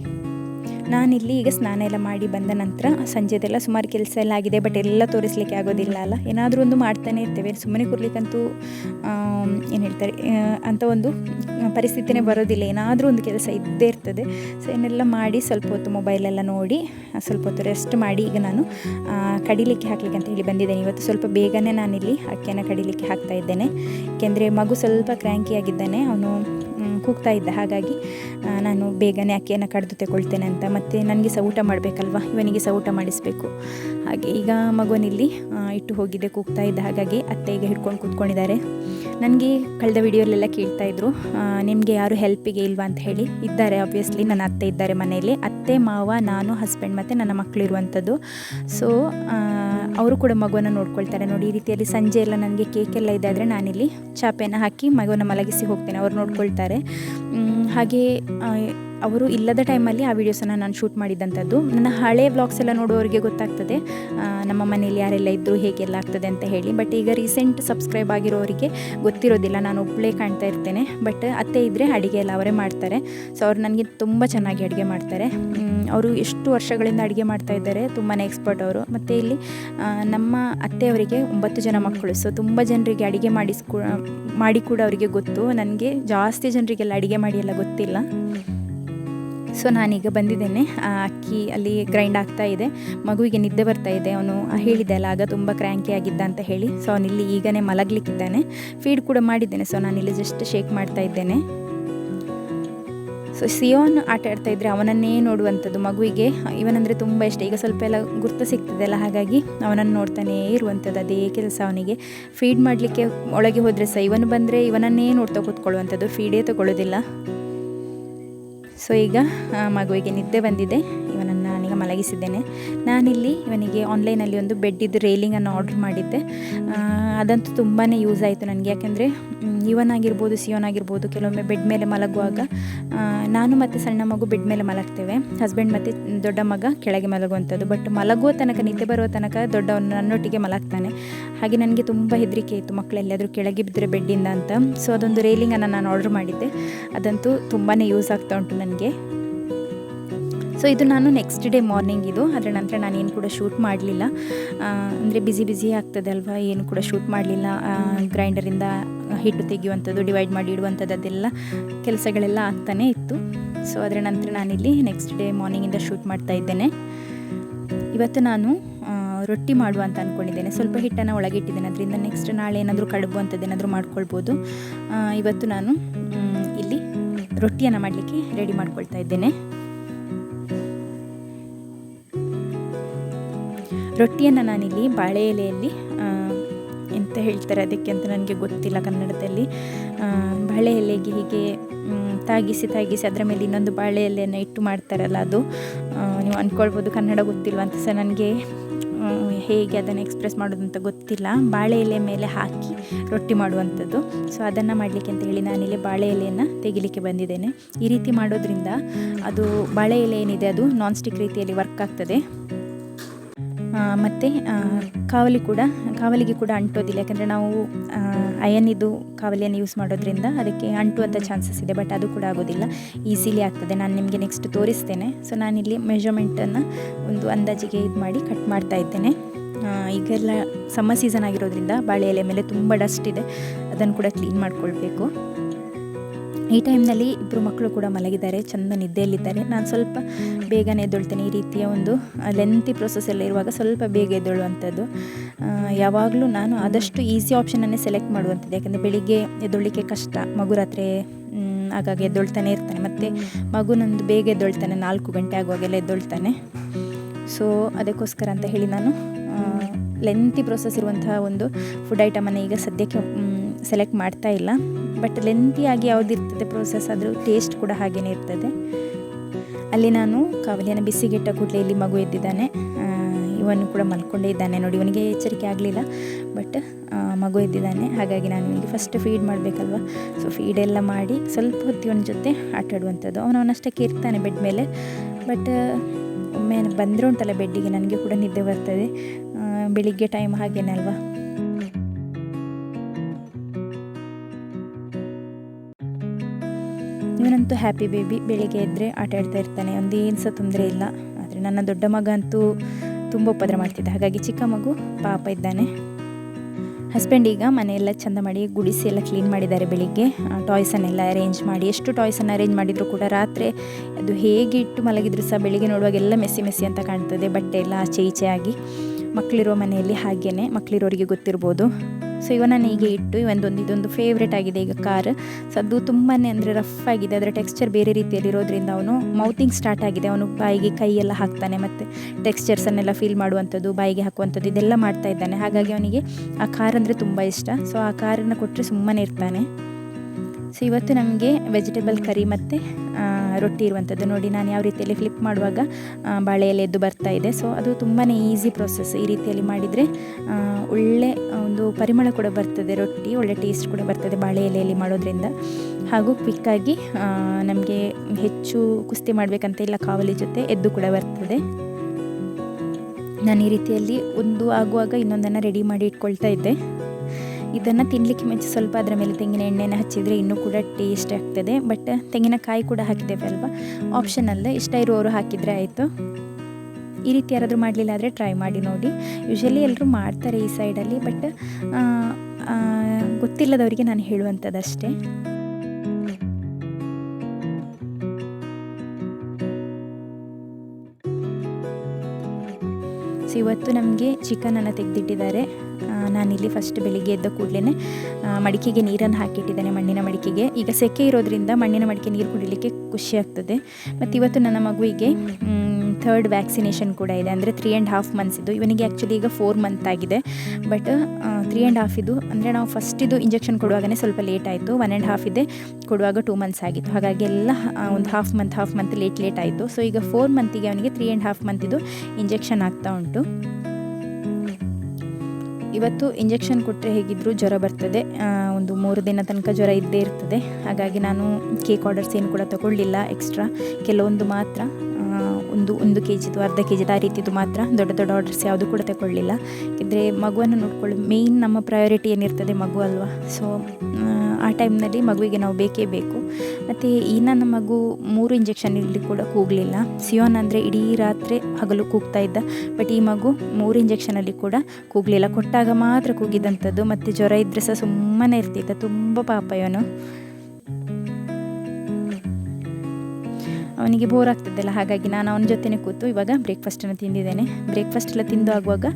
ನಾನಿಲ್ಲಿ ಈಗ ಸ್ನಾನ ಎಲ್ಲ ಮಾಡಿ ಬಂದ ನಂತರ ಸಂಜೆದೆಲ್ಲ ಸುಮಾರು ಕೆಲಸ ಎಲ್ಲ ಆಗಿದೆ ಬಟ್ ಎಲ್ಲ ತೋರಿಸ್ಲಿಕ್ಕೆ ಆಗೋದಿಲ್ಲ ಅಲ್ಲ? ಏನಾದರೂ ಒಂದು ಮಾಡ್ತಾನೆ ಇರ್ತೇವೆ. ಸುಮ್ಮನೆ ಕೂರ್ಲಿಕ್ಕಂತೂ ಏನು ಹೇಳ್ತಾರೆ ಅಂತ ಒಂದು ಪರಿಸ್ಥಿತಿನೇ ಬರೋದಿಲ್ಲ. ಏನಾದರೂ ಒಂದು ಕೆಲಸ ಇದ್ದೇ ಇರ್ತದೆ. ಸೊ ಏನೆಲ್ಲ ಮಾಡಿ ಸ್ವಲ್ಪ ಹೊತ್ತು ಮೊಬೈಲೆಲ್ಲ ನೋಡಿ, ಸ್ವಲ್ಪ ಹೊತ್ತು ರೆಸ್ಟ್ ಮಾಡಿ ಈಗ ನಾನು ಕಡಿಲಿಕ್ಕೆ ಹಾಕ್ಲಿಕ್ಕೆ ಅಂತ ಹೇಳಿ ಬಂದಿದ್ದೇನೆ. ಇವತ್ತು ಸ್ವಲ್ಪ ಬೇಗನೆ ನಾನಿಲ್ಲಿ ಅಕ್ಕಿಯನ್ನು ಕಡಿಲಿಕ್ಕೆ ಹಾಕ್ತಾ ಇದ್ದೇನೆ. ಏಕೆಂದರೆ ಮಗು ಸ್ವಲ್ಪ ಕ್ರ್ಯಾಂಕಿಯಾಗಿದ್ದಾನೆ ಅವನು ಕೂಗ್ತಾ ಇದ್ದ ಹಾಗಾಗಿ ನಾನು ಬೇಗನೆ ಅಕ್ಕಿಯನ್ನು ಕಡಿದು ತಗೊಳ್ತೇನೆ ಅಂತ. ಮತ್ತು ನನಗೆ ಸಹ ಊಟ ಮಾಡಬೇಕಲ್ವ? ಇವನಿಗೆ ಸಹ ಊಟ ಮಾಡಿಸಬೇಕು. ಹಾಗೆ ಈಗ ಮಗುವನಿಲ್ಲಿ ಇಟ್ಟು ಹೋಗಿದ್ದೆ, ಕೂಗ್ತಾ ಇದ್ದ ಹಾಗಾಗಿ ಅತ್ತೆ ಈಗ ಹಿಡ್ಕೊಂಡು ಕೂತ್ಕೊಂಡಿದ್ದಾರೆ. ನನಗೆ ಕಳೆದ ವಿಡಿಯೋಲೆಲ್ಲ ಕೇಳ್ತಾಯಿದ್ರು ನಿಮಗೆ ಯಾರು ಹೆಲ್ಪಿಗೆ ಇಲ್ವಾ ಅಂತ ಹೇಳಿ. ಇದ್ದಾರೆ ಆಬ್ವಿಯಸ್ಲಿ ನನ್ನ ಅತ್ತೆ ಇದ್ದಾರೆ ಮನೆಯಲ್ಲಿ. ಅತ್ತೆ, ಮಾವ, ನಾನು ಹಸ್ಬೆಂಡ್ ಮತ್ತು ನನ್ನ ಮಕ್ಕಳು ಇರುವಂಥದ್ದು. ಸೊ ಅವರು ಕೂಡ ಮಗುವನ್ನು ನೋಡ್ಕೊಳ್ತಾರೆ. ನೋಡಿ, ಈ ರೀತಿಯಲ್ಲಿ ಸಂಜೆ ಎಲ್ಲ ನನಗೆ ಕೇಕೆಲ್ಲ ಇದೆ ಆದರೆ ನಾನಿಲ್ಲಿ ಚಾಪೆಯನ್ನು ಹಾಕಿ ಮಗುವನ್ನು ಮಲಗಿಸಿ ಹೋಗ್ತೇನೆ. ಅವರು ನೋಡ್ಕೊಳ್ತಾರೆ. ಹಾಗೆ ಅವರು ಇಲ್ಲದ ಟೈಮಲ್ಲಿ ಆ ವೀಡಿಯೋಸನ್ನು ನಾನು ಶೂಟ್ ಮಾಡಿದ್ದಂಥದ್ದು ನನ್ನ ಹಳೆ ವ್ಲಾಗ್ಸ್ ಎಲ್ಲ ನೋಡೋರಿಗೆ ಗೊತ್ತಾಗ್ತದೆ. ನಮ್ಮ ಮನೆಯಲ್ಲಿ ಯಾರೆಲ್ಲ ಇದ್ದರು ಹೇಗೆಲ್ಲ ಆಗ್ತದೆ ಅಂತ ಹೇಳಿ. ಬಟ್ ಈಗ ರೀಸೆಂಟ್ ಸಬ್ಸ್ಕ್ರೈಬ್ ಆಗಿರೋರಿಗೆ ಗೊತ್ತಿರೋದಿಲ್ಲ. ನಾನು ಒಬ್ಬಳೇ ಕಾಣ್ತಾ ಇರ್ತೇನೆ. ಬಟ್ ಅತ್ತೆ ಇದ್ದರೆ ಅಡುಗೆ ಎಲ್ಲ ಅವರೇ ಮಾಡ್ತಾರೆ. ಸೊ ಅವ್ರು ನನಗೆ ತುಂಬ ಚೆನ್ನಾಗಿ ಅಡುಗೆ ಮಾಡ್ತಾರೆ. ಅವರು ಎಷ್ಟು ವರ್ಷಗಳಿಂದ ಅಡುಗೆ ಮಾಡ್ತಾ ಇದ್ದಾರೆ ತುಂಬಾ ಎಕ್ಸ್ಪರ್ಟ್ ಅವರು. ಮತ್ತು ಇಲ್ಲಿ ನಮ್ಮ ಅತ್ತೆಯವರಿಗೆ ಒಂಬತ್ತು ಜನ ಮಕ್ಕಳು. ಸೊ ತುಂಬ ಜನರಿಗೆ ಅಡುಗೆ ಮಾಡಿಸ್ಕೊ ಮಾಡಿ ಕೂಡ ಅವರಿಗೆ ಗೊತ್ತು. ನನಗೆ ಜಾಸ್ತಿ ಜನರಿಗೆಲ್ಲ ಅಡುಗೆ ಮಾಡಿ ಎಲ್ಲ ಗೊತ್ತಿಲ್ಲ. ಸೊ ನಾನೀಗ ಬಂದಿದ್ದೇನೆ. ಅಕ್ಕಿ ಅಲ್ಲಿ ಗ್ರೈಂಡ್ ಆಗ್ತಾ ಇದೆ. ಮಗುವಿಗೆ ನಿದ್ದೆ ಬರ್ತಾ ಇದೆ. ಅವನು ಹೇಳಿದೆ ಅಲ್ಲ, ಆಗ ತುಂಬ ಕ್ರ್ಯಾಂಕಿ ಆಗಿದ್ದ ಅಂತ ಹೇಳಿ. ಸೊ ಅವನಿಲ್ಲಿ ಈಗನೇ ಮಲಗಲಿಕ್ಕಿದ್ದಾನೆ. ಫೀಡ್ ಕೂಡ ಮಾಡಿದ್ದೇನೆ. ಸೊ ನಾನಿಲ್ಲಿ ಜಸ್ಟ್ ಶೇಕ್ ಮಾಡ್ತಾ ಇದ್ದೇನೆ. ಸೊ ಸಿಯೋನ್ ಆಟ ಆಡ್ತಾ ಇದ್ದರೆ ಅವನನ್ನೇ ನೋಡುವಂಥದ್ದು. ಮಗುವಿಗೆ ಇವನಂದರೆ ತುಂಬ ಇಷ್ಟ. ಈಗ ಸ್ವಲ್ಪ ಎಲ್ಲ ಗುರ್ತು ಸಿಗ್ತದಲ್ಲ ಹಾಗಾಗಿ ಅವನನ್ನು ನೋಡ್ತಾನೇ ಇರುವಂಥದ್ದು. ಅದೇ ಕೆಲಸ ಅವನಿಗೆ. ಫೀಡ್ ಮಾಡಲಿಕ್ಕೆ ಒಳಗೆ ಹೋದರೆ ಸಹ ಇವನು ಬಂದರೆ ಇವನನ್ನೇ ನೋಡ್ತಾ ಕೂತ್ಕೊಳ್ಳುವಂಥದ್ದು. ಫೀಡೇ ತಗೊಳ್ಳೋದಿಲ್ಲ. ಸೊ ಈಗ ಮಗುವಿಗೆ ನಿದ್ದೆ ಬಂದಿದೆ. ಮಲಗಿಸಿದ್ದೇನೆ. ನಾನಿಲ್ಲಿ ಇವನಿಗೆ ಆನ್ಲೈನಲ್ಲಿ ಒಂದು ಬೆಡ್ಡಿದ್ದು ರೇಲಿಂಗನ್ನು ಆರ್ಡ್ರ್ ಮಾಡಿದ್ದೆ. ಅದಂತೂ ತುಂಬಾ ಯೂಸ್ ಆಯಿತು ನನಗೆ. ಯಾಕೆಂದರೆ ಸಿಯೋನ್ ಆಗಿರಬಹುದು ಕೆಲವೊಮ್ಮೆ ಬೆಡ್ ಮೇಲೆ ಮಲಗುವಾಗ ನಾನು ಮತ್ತು ಸಣ್ಣ ಮಗು ಬೆಡ್ ಮೇಲೆ ಮಲಗ್ತೇವೆ. ಹಸ್ಬೆಂಡ್ ಮತ್ತು ದೊಡ್ಡ ಮಗ ಕೆಳಗೆ ಮಲಗುವಂಥದ್ದು. ಬಟ್ ಮಲಗುವ ತನಕ, ನಿದ್ದೆ ಬರುವ ತನಕ ದೊಡ್ಡವನು ನನ್ನೊಟ್ಟಿಗೆ ಮಲಗ್ತಾನೆ. ಹಾಗೆ ನನಗೆ ತುಂಬ ಹೆದರಿಕೆ ಇತ್ತು ಮಕ್ಕಳೆಲ್ಲಾದರೂ ಕೆಳಗೆ ಬಿದ್ದರೆ ಬೆಡ್ಡಿಂದ ಅಂತ. ಸೊ ಅದೊಂದು ರೇಲಿಂಗನ್ನು ನಾನು ಆರ್ಡ್ರ್ ಮಾಡಿದ್ದೆ. ಅದಂತೂ ತುಂಬಾ ಯೂಸ್ ಆಗ್ತಾ ಉಂಟು ನನಗೆ. ಸೊ ಇದು ನಾನು ನೆಕ್ಸ್ಟ್ ಡೇ ಮಾರ್ನಿಂಗ್ ಇದು. ಅದರ ನಂತರ ನಾನು ಏನು ಕೂಡ ಶೂಟ್ ಮಾಡಲಿಲ್ಲ. ಅಂದರೆ ಬ್ಯುಸಿ ಬ್ಯುಸಿ ಆಗ್ತದೆ ಅಲ್ವಾ? ಏನು ಕೂಡ ಶೂಟ್ ಮಾಡಲಿಲ್ಲ. ಗ್ರೈಂಡರಿಂದ ಹಿಟ್ಟು ತೆಗೆಯುವಂಥದ್ದು ಡಿವೈಡ್ ಮಾಡಿ ಇಡುವಂಥದ್ದು ಅದೆಲ್ಲ ಕೆಲಸಗಳೆಲ್ಲ ಆಗ್ತಾನೇ ಇತ್ತು. ಸೊ ಅದರ ನಂತರ ನಾನಿಲ್ಲಿ ನೆಕ್ಸ್ಟ್ ಡೇ ಮಾರ್ನಿಂಗಿಂದ ಶೂಟ್ ಮಾಡ್ತಾ ಇದ್ದೇನೆ. ಇವತ್ತು ನಾನು ರೊಟ್ಟಿ ಮಾಡುವ ಅಂತ ಅಂದ್ಕೊಂಡಿದ್ದೇನೆ ಸ್ವಲ್ಪ ಹಿಟ್ಟನ್ನು ಒಳಗಿಟ್ಟಿದ್ದೇನೆ. ಅದರಿಂದ ನೆಕ್ಸ್ಟ್ ನಾಳೆ ಏನಾದರೂ ಕಡುಬು ಅಂಥದ್ದು ಏನಾದರೂ ಮಾಡ್ಕೊಳ್ಬೋದು. ಇವತ್ತು ನಾನು ಇಲ್ಲಿ ರೊಟ್ಟಿಯನ್ನು ಮಾಡಲಿಕ್ಕೆ ರೆಡಿ ಮಾಡ್ಕೊಳ್ತಾ ಇದ್ದೇನೆ. ರೊಟ್ಟಿಯನ್ನು ನಾನಿಲ್ಲಿ ಬಾಳೆ ಎಲೆಯಲ್ಲಿ ಎಂತ ಹೇಳ್ತಾರೆ ಅದಕ್ಕೆ ಅಂತ ನನಗೆ ಗೊತ್ತಿಲ್ಲ ಕನ್ನಡದಲ್ಲಿ. ಬಾಳೆ ಎಲೆಗೆ ಹೀಗೆ ತಾಗಿಸಿ ತಾಗಿಸಿ ಅದರ ಮೇಲೆ ಇನ್ನೊಂದು ಬಾಳೆ ಎಲೆಯನ್ನು ಇಟ್ಟು ಮಾಡ್ತಾರಲ್ಲ ಅದು. ನೀವು ಅಂದ್ಕೊಳ್ಬೋದು ಕನ್ನಡ ಗೊತ್ತಿಲ್ವ ಅಂತ ಸಹ ನನಗೆ ಹೇಗೆ ಅದನ್ನು ಎಕ್ಸ್ಪ್ರೆಸ್ ಮಾಡೋದು ಅಂತ ಗೊತ್ತಿಲ್ಲ. ಬಾಳೆ ಎಲೆ ಮೇಲೆ ಹಾಕಿ ರೊಟ್ಟಿ ಮಾಡುವಂಥದ್ದು. ಸೊ ಅದನ್ನು ಮಾಡಲಿಕ್ಕೆ ಅಂತ ಹೇಳಿ ನಾನಿಲ್ಲಿ ಬಾಳೆ ಎಲೆಯನ್ನು ತೆಗಿಲಿಕ್ಕೆ ಬಂದಿದ್ದೇನೆ. ಈ ರೀತಿ ಮಾಡೋದ್ರಿಂದ ಅದು ಬಾಳೆ ಎಲೆ ಏನಿದೆ ಅದು ನಾನ್ ಸ್ಟಿಕ್ ರೀತಿಯಲ್ಲಿ ವರ್ಕ್ ಆಗ್ತದೆ. ಮತ್ತು ಕಾವಲಿ ಕೂಡ, ಕಾವಲಿಗೆ ಕೂಡ ಅಂಟೋದಿಲ್ಲ. ಯಾಕಂದರೆ ನಾವು ಅಯನಿದು ಕಾವಲಿಯನ್ನು ಯೂಸ್ ಮಾಡೋದ್ರಿಂದ ಅದಕ್ಕೆ ಅಂಟುವಂಥ ಚಾನ್ಸಸ್ ಇದೆ ಬಟ್ ಅದು ಕೂಡ ಆಗೋದಿಲ್ಲ. ಈಸಿಲಿ ಆಗ್ತದೆ. ನಾನು ನಿಮಗೆ ನೆಕ್ಸ್ಟ್ ತೋರಿಸ್ತೇನೆ. ಸೊ ನಾನಿಲ್ಲಿ ಮೆಜರ್ಮೆಂಟನ್ನು ಒಂದು ಅಂದಾಜಿಗೆ ಇದು ಮಾಡಿ ಕಟ್ ಮಾಡ್ತಾ ಇದ್ದೇನೆ. ಈಗೆಲ್ಲ ಸಮ್ಮರ್ ಸೀಸನ್ ಆಗಿರೋದ್ರಿಂದ ಬಾಳೆ ಎಲೆ ಮೇಲೆ ತುಂಬ ಡಸ್ಟ್ ಇದೆ. ಅದನ್ನು ಕೂಡ ಕ್ಲೀನ್ ಮಾಡ್ಕೊಳ್ಬೇಕು. ಈ ಟೈಮ್ನಲ್ಲಿ ಇಬ್ಬರು ಮಕ್ಕಳು ಕೂಡ ಮಲಗಿದ್ದಾರೆ, ಚೆಂದ ನಿದ್ದೆಯಲ್ಲಿದ್ದಾರೆ. ನಾನು ಸ್ವಲ್ಪ ಬೇಗನೆ ಎದ್ದೊಳ್ತೇನೆ. ಈ ರೀತಿಯ ಒಂದು ಲೆಂತಿ ಪ್ರೊಸೆಸ್ ಎಲ್ಲ ಇರುವಾಗ ಸ್ವಲ್ಪ ಬೇಗ ಎದ್ದೊಳ್ಳುವಂಥದ್ದು ಯಾವಾಗಲೂ ನಾನು ಆದಷ್ಟು ಈಸಿ ಆಪ್ಷನನ್ನೇ ಸೆಲೆಕ್ಟ್ ಮಾಡುವಂಥದ್ದು. ಯಾಕಂದರೆ ಬೆಳಿಗ್ಗೆ ಎದ್ದೊಳ್ಳಿಕ್ಕೆ ಕಷ್ಟ. ಮಗು ರಾತ್ರಿ ಆಗಾಗ ಎದ್ದೊಳ್ತಾನೆ ಇರ್ತಾನೆ. ಮತ್ತು ಮಗು ನಂದು ಬೇಗ ಎದ್ದೊಳ್ತಾನೆ. ನಾಲ್ಕು ಗಂಟೆ ಆಗುವಾಗೆಲ್ಲ ಎದ್ದೊಳ್ತಾನೆ. ಸೊ ಅದಕ್ಕೋಸ್ಕರ ಅಂತ ಹೇಳಿ ನಾನು ಲೆಂತಿ ಪ್ರೊಸೆಸ್ ಇರುವಂತಹ ಒಂದು ಫುಡ್ ಐಟಮನ್ನು ಈಗ ಸದ್ಯಕ್ಕೆ ಸೆಲೆಕ್ಟ್ ಮಾಡ್ತಾ ಇಲ್ಲ. ಬಟ್ ಲೆಂತಿಯಾಗಿ ಯಾವುದಿರ್ತದೆ ಪ್ರೋಸೆಸ್ ಆದರೂ ಟೇಸ್ಟ್ ಕೂಡ ಹಾಗೇ ಇರ್ತದೆ. ಅಲ್ಲಿ ನಾನು ಕಾವಲಿಯನ್ನು ಬಿಸಿಗಿಟ್ಟ ಕೂಡಲೇ ಇಲ್ಲಿ ಮಗು ಎದ್ದಿದ್ದಾನೆ. ಇವನು ಕೂಡ ಮಲ್ಕೊಂಡೇ ಇದ್ದಾನೆ. ನೋಡಿ, ಇವನಿಗೆ ಎಚ್ಚರಿಕೆ ಆಗಲಿಲ್ಲ, ಬಟ್ ಮಗು ಎದ್ದಿದ್ದಾನೆ. ಹಾಗಾಗಿ ನಾನು ಇವನಿಗೆ ಫಸ್ಟ್ ಫೀಡ್ ಮಾಡಬೇಕಲ್ವ? ಸೊ ಫೀಡೆಲ್ಲ ಮಾಡಿ ಸ್ವಲ್ಪ ಹೊತ್ತು ಇವನ ಜೊತೆ ಆಟ ಆಡುವಂಥದ್ದು ಅವನವನಷ್ಟಕ್ಕೆ ಇರ್ತಾನೆ ಬೆಡ್ ಮೇಲೆ. ಬಟ್, ಒಮ್ಮೆ ಬಂದರೆ ಉಂಟಲ್ಲ ಬೆಡ್ಡಿಗೆ, ನನಗೆ ಕೂಡ ನಿದ್ದೆ ಬರ್ತದೆ. ಬೆಳಿಗ್ಗೆ ಟೈಮ್ ಹಾಗೇನೆ ಅಲ್ವಾ ಇವನಂತೂ ಹ್ಯಾಪಿ ಬೇಬಿ ಬೆಳಿಗ್ಗೆ ಎದ್ದರೆ ಆಟ ಆಡ್ತಾ ಇರ್ತಾನೆ. ಒಂದೇನು ಸಹ ತೊಂದರೆ ಇಲ್ಲ. ಆದರೆ ನನ್ನ ದೊಡ್ಡ ಮಗ ಅಂತೂ ತುಂಬ ಉಪದ್ರ ಮಾಡ್ತಿದ್ದೆ. ಹಾಗಾಗಿ ಚಿಕ್ಕ ಮಗು ಪಾಪ ಇದ್ದಾನೆ. ಹಸ್ಬೆಂಡ್ ಈಗ ಮನೆಯೆಲ್ಲ ಚೆಂದ ಮಾಡಿ ಗುಡಿಸಿ ಎಲ್ಲ ಕ್ಲೀನ್ ಮಾಡಿದ್ದಾರೆ ಬೆಳಿಗ್ಗೆ. ಟಾಯ್ಸನ್ನೆಲ್ಲ ಅರೇಂಜ್ ಮಾಡಿ. ಎಷ್ಟು ಟಾಯ್ಸನ್ನು ಅರೇಂಜ್ ಮಾಡಿದರೂ ಕೂಡ ರಾತ್ರಿ ಅದು ಹೇಗೆ ಇಟ್ಟು ಮಲಗಿದ್ರು ಸಹ ಬೆಳಿಗ್ಗೆ ನೋಡುವಾಗ ಎಲ್ಲ ಮೆಸ್ಸಿ ಮೆಸ್ಸಿ ಅಂತ ಕಾಣ್ತದೆ. ಬಟ್ಟೆ ಎಲ್ಲ ಆಚೆ ಈಚೆ ಆಗಿ ಮಕ್ಕಳಿರೋ ಮನೆಯಲ್ಲಿ ಹಾಗೇ ಮಕ್ಕಳಿರೋರಿಗೆ ಗೊತ್ತಿರ್ಬೋದು. ಸೊ ಇವನನ್ನು ಹೀಗೆ ಇಟ್ಟು ಇವೊಂದೊಂದು ಇದೊಂದು ಫೇವ್ರೇಟ್ ಆಗಿದೆ ಈಗ ಕಾರ್ ಸೊ ಅದು ತುಂಬಾ ಅಂದರೆ ರಫ್ ಆಗಿದೆ. ಅದರ ಟೆಕ್ಸ್ಚರ್ ಬೇರೆ ರೀತಿಯಲ್ಲಿ ಇರೋದ್ರಿಂದ ಅವನು ಮೌತಿಂಗ್ ಸ್ಟಾರ್ಟ್ ಆಗಿದೆ. ಅವನು ಬಾಯಿಗೆ ಕೈಯೆಲ್ಲ ಹಾಕ್ತಾನೆ ಮತ್ತು ಟೆಕ್ಸ್ಚರ್ಸನ್ನೆಲ್ಲ ಫೀಲ್ ಮಾಡುವಂಥದ್ದು, ಬಾಯಿಗೆ ಹಾಕುವಂಥದ್ದು ಇದೆಲ್ಲ ಮಾಡ್ತಾ ಇದ್ದಾನೆ. ಹಾಗಾಗಿ ಅವನಿಗೆ ಆ ಕಾರ್ ಅಂದರೆ ತುಂಬ ಇಷ್ಟ. ಸೊ ಆ ಕಾರನ್ನು ಕೊಟ್ಟರೆ ಸುಮ್ಮನೆ ಇರ್ತಾನೆ. ಸೊ ಇವತ್ತು ನಮಗೆ ವೆಜಿಟೇಬಲ್ ಕರಿ ಮತ್ತು ರೊಟ್ಟಿ ಇರುವಂಥದ್ದು ನೋಡಿ ನಾನು ಯಾವ ರೀತಿಯಲ್ಲಿ ಫ್ಲಿಪ್ ಮಾಡುವಾಗ ಬಾಳೆ ಎಲೆ ಎದ್ದು ಬರ್ತಾ ಇದೆ. ಸೊ ಅದು ತುಂಬಾ ಈಸಿ ಪ್ರೊಸೆಸ್ ಈ ರೀತಿಯಲ್ಲಿ ಮಾಡಿದರೆ ಒಳ್ಳೆ ಒಂದು ಪರಿಮಳ ಕೂಡ ಬರ್ತದೆ ರೊಟ್ಟಿ, ಒಳ್ಳೆ ಟೇಸ್ಟ್ ಕೂಡ ಬರ್ತದೆ ಬಾಳೆ ಎಲೆಯಲ್ಲಿ ಮಾಡೋದ್ರಿಂದ. ಹಾಗೂ ಕ್ವಿಕ್ಕಾಗಿ ನಮಗೆ ಹೆಚ್ಚು ಕುಸ್ತಿ ಮಾಡಬೇಕಂತ ಇಲ್ಲ, ಕಾವಲಿ ಜೊತೆ ಎದ್ದು ಕೂಡ ಬರ್ತದೆ. ನಾನು ಈ ರೀತಿಯಲ್ಲಿ ಒಂದು ಆಗುವಾಗ ಇನ್ನೊಂದನ್ನು ರೆಡಿ ಮಾಡಿ ಇಟ್ಕೊಳ್ತಾ ಇದ್ದೆ. ಇದನ್ನು ತಿನ್ನಲಿಕ್ಕೆ ಮುಂಚೆ ಸ್ವಲ್ಪ ಅದರ ಮೇಲೆ ತೆಂಗಿನ ಎಣ್ಣೆನ ಹಚ್ಚಿದರೆ ಇನ್ನೂ ಕೂಡ ಟೇಸ್ಟ್ ಆಗ್ತದೆ. ಬಟ್ ತೆಂಗಿನಕಾಯಿ ಕೂಡ ಹಾಕಿದ್ದೇವೆ ಅಲ್ವಾ? ಆಪ್ಷನಲ್ಲ ಇಷ್ಟ ಇರುವವರು ಹಾಕಿದರೆ ಆಯಿತು. ಈ ರೀತಿ ಯಾರಾದರೂ ಮಾಡಲಿಲ್ಲ ಆದರೆ ಟ್ರೈ ಮಾಡಿ ನೋಡಿ. ಯೂಶಲಿ ಎಲ್ಲರೂ ಮಾಡ್ತಾರೆ ಈ ಸೈಡಲ್ಲಿ ಬಟ್ ಗೊತ್ತಿಲ್ಲದವರಿಗೆ ನಾನು ಹೇಳುವಂಥದ್ದಷ್ಟೇ. ಇವತ್ತು ನಮಗೆ ಚಿಕನನ್ನು ತೆಗೆದಿಟ್ಟಿದ್ದಾರೆ. ನಾನಿಲ್ಲಿ ಫಸ್ಟ್ ಬೆಳಿಗ್ಗೆ ಎದ್ದ ಕೂಡಲೇ ಮಡಿಕೆಗೆ ನೀರನ್ನು ಹಾಕಿಟ್ಟಿದ್ದೇನೆ, ಮಣ್ಣಿನ ಮಡಿಕೆಗೆ. ಈಗ ಸೆಕೆ ಇರೋದ್ರಿಂದ ಮಣ್ಣಿನ ಮಡಿಕೆ ನೀರು ಕುಡಿಲಿಕ್ಕೆ ಖುಷಿ ಆಗ್ತದೆ. ಮತ್ತು ಇವತ್ತು ನನ್ನ ಮಗುವಿಗೆ ಥರ್ಡ್ ವ್ಯಾಕ್ಸಿನೇಷನ್ ಕೂಡ ಇದೆ. ಅಂದರೆ ತ್ರೀ ಆ್ಯಂಡ್ ಹಾಫ್ ಮಂತ್ಸ್ ಇದು. ಇವನಿಗೆ ಆ್ಯಕ್ಚುಲಿ ಈಗ ಫೋರ್ ಮಂತ್ ಆಗಿದೆ. ಬಟ್ ತ್ರೀ ಆ್ಯಂಡ್ ಹಾಫ್ ಇದು. ಅಂದರೆ ನಾವು ಫಸ್ಟ್ ಇದು ಇಂಜೆಕ್ಷನ್ ಕೊಡುವಾಗಲೇ ಸ್ವಲ್ಪ ಲೇಟ್ ಆಯಿತು. ಒನ್ ಆ್ಯಂಡ್ ಹಾಫ್ ಇದೆ. ಕೊಡುವಾಗ ಟೂ ಮಂತ್ಸ್ ಆಗಿತ್ತು. ಹಾಗಾಗಿ ಎಲ್ಲ ಒಂದು half month half month late late ಆಯಿತು. ಸೊ ಈಗ ಫೋರ್ ಮಂತಿಗೆ ಅವನಿಗೆ ತ್ರೀ ಆ್ಯಂಡ್ ಹಾಫ್ ಮಂತ್ ಇದು ಇಂಜೆಕ್ಷನ್ ಆಗ್ತಾ ಉಂಟು. ಇವತ್ತು ಇಂಜೆಕ್ಷನ್ ಕೊಟ್ಟರೆ ಹೇಗಿದ್ದರೂ ಜ್ವರ ಬರ್ತದೆ. ಒಂದು ಮೂರು ದಿನ ತನಕ ಜ್ವರ ಇದ್ದೇ ಇರ್ತದೆ. ಹಾಗಾಗಿ ನಾನು ಕೇಕ್ ಆರ್ಡರ್ಸ್ ಏನು ಕೂಡ ತಗೊಳ್ಳಿಲ್ಲ. ಎಕ್ಸ್ಟ್ರಾ ಕೆಲವೊಂದು ಮಾತ್ರ. ಒಂದು ಒಂದು ಕೆ ಜಿದು ಅರ್ಧ ಕೆ ಜಿದು ಆ ರೀತಿದು ಮಾತ್ರ ದೊಡ್ಡ ದೊಡ್ಡ ಆರ್ಡರ್ಸ್ ಯಾವುದು ಕೂಡ ತಗೊಳ್ಳಿಲ್ಲ. ಇದ್ದರೆ ಮಗುವನ್ನು ನೋಡ್ಕೊಳ್ಳಿ ಮೇಯ್ನ್ ನಮ್ಮ ಪ್ರಯಾರಿಟಿ ಏನಿರ್ತದೆ ಮಗು ಅಲ್ವಾ? ಸೊ ಆ ಟೈಮ್ನಲ್ಲಿ ಮಗುವಿಗೆ ನಾವು ಬೇಕೇ ಬೇಕು. ಮತ್ತು ಈ ನನ್ನ ಮಗು ಮೂರು ಇಂಜೆಕ್ಷನ್ ಇಲ್ಲಿ ಕೂಡ ಕೂಗಲಿಲ್ಲ. ಸಿಯೋನ್ ಅಂದರೆ ಇಡೀ ರಾತ್ರಿ ಹಗಲು ಕೂಗ್ತಾ ಇದ್ದ. ಬಟ್ ಈ ಮಗು ಮೂರು ಇಂಜೆಕ್ಷನಲ್ಲಿ ಕೂಡ ಕೂಗಲಿಲ್ಲ. ಕೊಟ್ಟಾಗ ಮಾತ್ರ ಕೂಗಿದಂಥದ್ದು. ಮತ್ತು ಜ್ವರ ಇದ್ದರೆ ಸಹ ಸುಮ್ಮನೆ ಇರ್ತಿದ್ದ. ತುಂಬ ಪಾಪ ಇವನು. ಅವನಿಗೆ ಬೋರ್ ಆಗ್ತದಲ್ಲ, ಹಾಗಾಗಿ ನಾನು ಅವನ ಜೊತೆನೇ ಕೂತು ಇವಾಗ ಬ್ರೇಕ್ಫಾಸ್ಟನ್ನು ತಿಂದಿದ್ದೇನೆ. ಬ್ರೇಕ್ಫಾಸ್ಟ್ ಎಲ್ಲ ತಿಂದು ಆಗುವಾಗ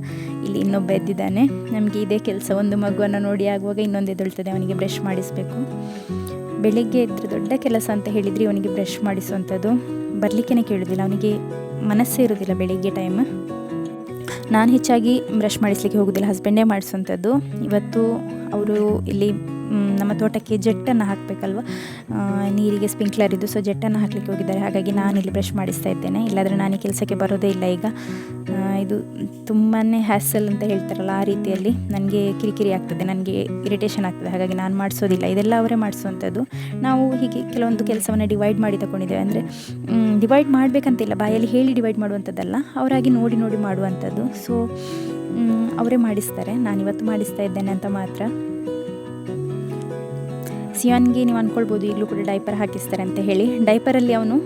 ಇಲ್ಲಿ ಇನ್ನೊಬ್ಬ ಎದ್ದಿದ್ದಾನೆ. ನಮಗೆ ಇದೇ ಕೆಲಸ, ಒಂದು ಮಗುವನ್ನು ನೋಡಿ ಆಗುವಾಗ ಇನ್ನೊಂದು ಎದ್ದೇಳ್ತದೆ, ಅವನಿಗೆ ಬ್ರಷ್ ಮಾಡಿಸಬೇಕು. ಬೆಳಿಗ್ಗೆ ಇದ್ರೆ ದೊಡ್ಡ ಕೆಲಸ ಅಂತ ಹೇಳಿದರೆ ಅವನಿಗೆ ಬ್ರಷ್ ಮಾಡಿಸುವಂಥದ್ದು. ಬರಲಿಕ್ಕೇ ಕೇಳೋದಿಲ್ಲ, ಅವನಿಗೆ ಮನಸ್ಸೇ ಇರೋದಿಲ್ಲ ಬೆಳಿಗ್ಗೆ ಟೈಮ್ ನಾನು ಹೆಚ್ಚಾಗಿ ಬ್ರಷ್ ಮಾಡಿಸ್ಲಿಕ್ಕೆ ಹೋಗೋದಿಲ್ಲ ಹಸ್ಬೆಂಡೇ ಮಾಡಿಸುವಂಥದ್ದು. ಇವತ್ತು ಅವರು ಇಲ್ಲಿ ನಮ್ಮ ತೋಟಕ್ಕೆ ಜೆಟ್ಟನ್ನು ಹಾಕಬೇಕಲ್ವ? ನೀರಿಗೆ ಸ್ಪ್ರಿಂಕ್ಲರ್ ಇದ್ದು ಸೊ ಜೆಟ್ಟನ್ನು ಹಾಕಲಿಕ್ಕೆ ಹೋಗಿದ್ದಾರೆ. ಹಾಗಾಗಿ ನಾನು ಇಲ್ಲಿ ಬ್ರಷ್ ಮಾಡಿಸ್ತಾ ಇದ್ದೇನೆ. ಇಲ್ಲಾದರೆ ನಾನು ಕೆಲಸಕ್ಕೆ ಬರೋದೇ ಇಲ್ಲ ಈಗ. ಇದು ತುಂಬಾ ಹ್ಯಾಸಲ್ ಅಂತ ಹೇಳ್ತಾರಲ್ಲ ಆ ರೀತಿಯಲ್ಲಿ. ನನಗೆ ಕಿರಿಕಿರಿ ಆಗ್ತದೆ, ನನಗೆ ಇರಿಟೇಷನ್ ಆಗ್ತದೆ. ಹಾಗಾಗಿ ನಾನು ಮಾಡಿಸೋದಿಲ್ಲ. ಇದೆಲ್ಲ ಅವರೇ ಮಾಡಿಸುವಂಥದ್ದು. ನಾವು ಹೀಗೆ ಕೆಲವೊಂದು ಕೆಲಸವನ್ನು ಡಿವೈಡ್ ಮಾಡಿ ತಗೊಂಡಿದ್ದೇವೆ ಅಂದರೆ ಡಿವೈಡ್ ಮಾಡಬೇಕಂತಿಲ್ಲ. ಬಾಯಲ್ಲಿ ಹೇಳಿ ಡಿವೈಡ್ ಮಾಡುವಂಥದ್ದಲ್ಲ. ಅವರಾಗಿ ನೋಡಿ ನೋಡಿ ಮಾಡುವಂಥದ್ದು. ಸೊ ಅವರೇ ಮಾಡಿಸ್ತಾರೆ. ನಾನಿವತ್ತು ಮಾಡಿಸ್ತಾ ಇದ್ದೇನೆ ಅಂತ ಮಾತ್ರ. ಸಿಯಾನ್ಗೆ ನೀವು ಅಂದ್ಕೊಳ್ಬೋದು ಈಗಲೂ ಕೂಡ ಡೈಪರ್ ಹಾಕಿಸ್ತಾರೆ ಅಂತ ಹೇಳಿ. ಡೈಪರಲ್ಲಿ ಅವನು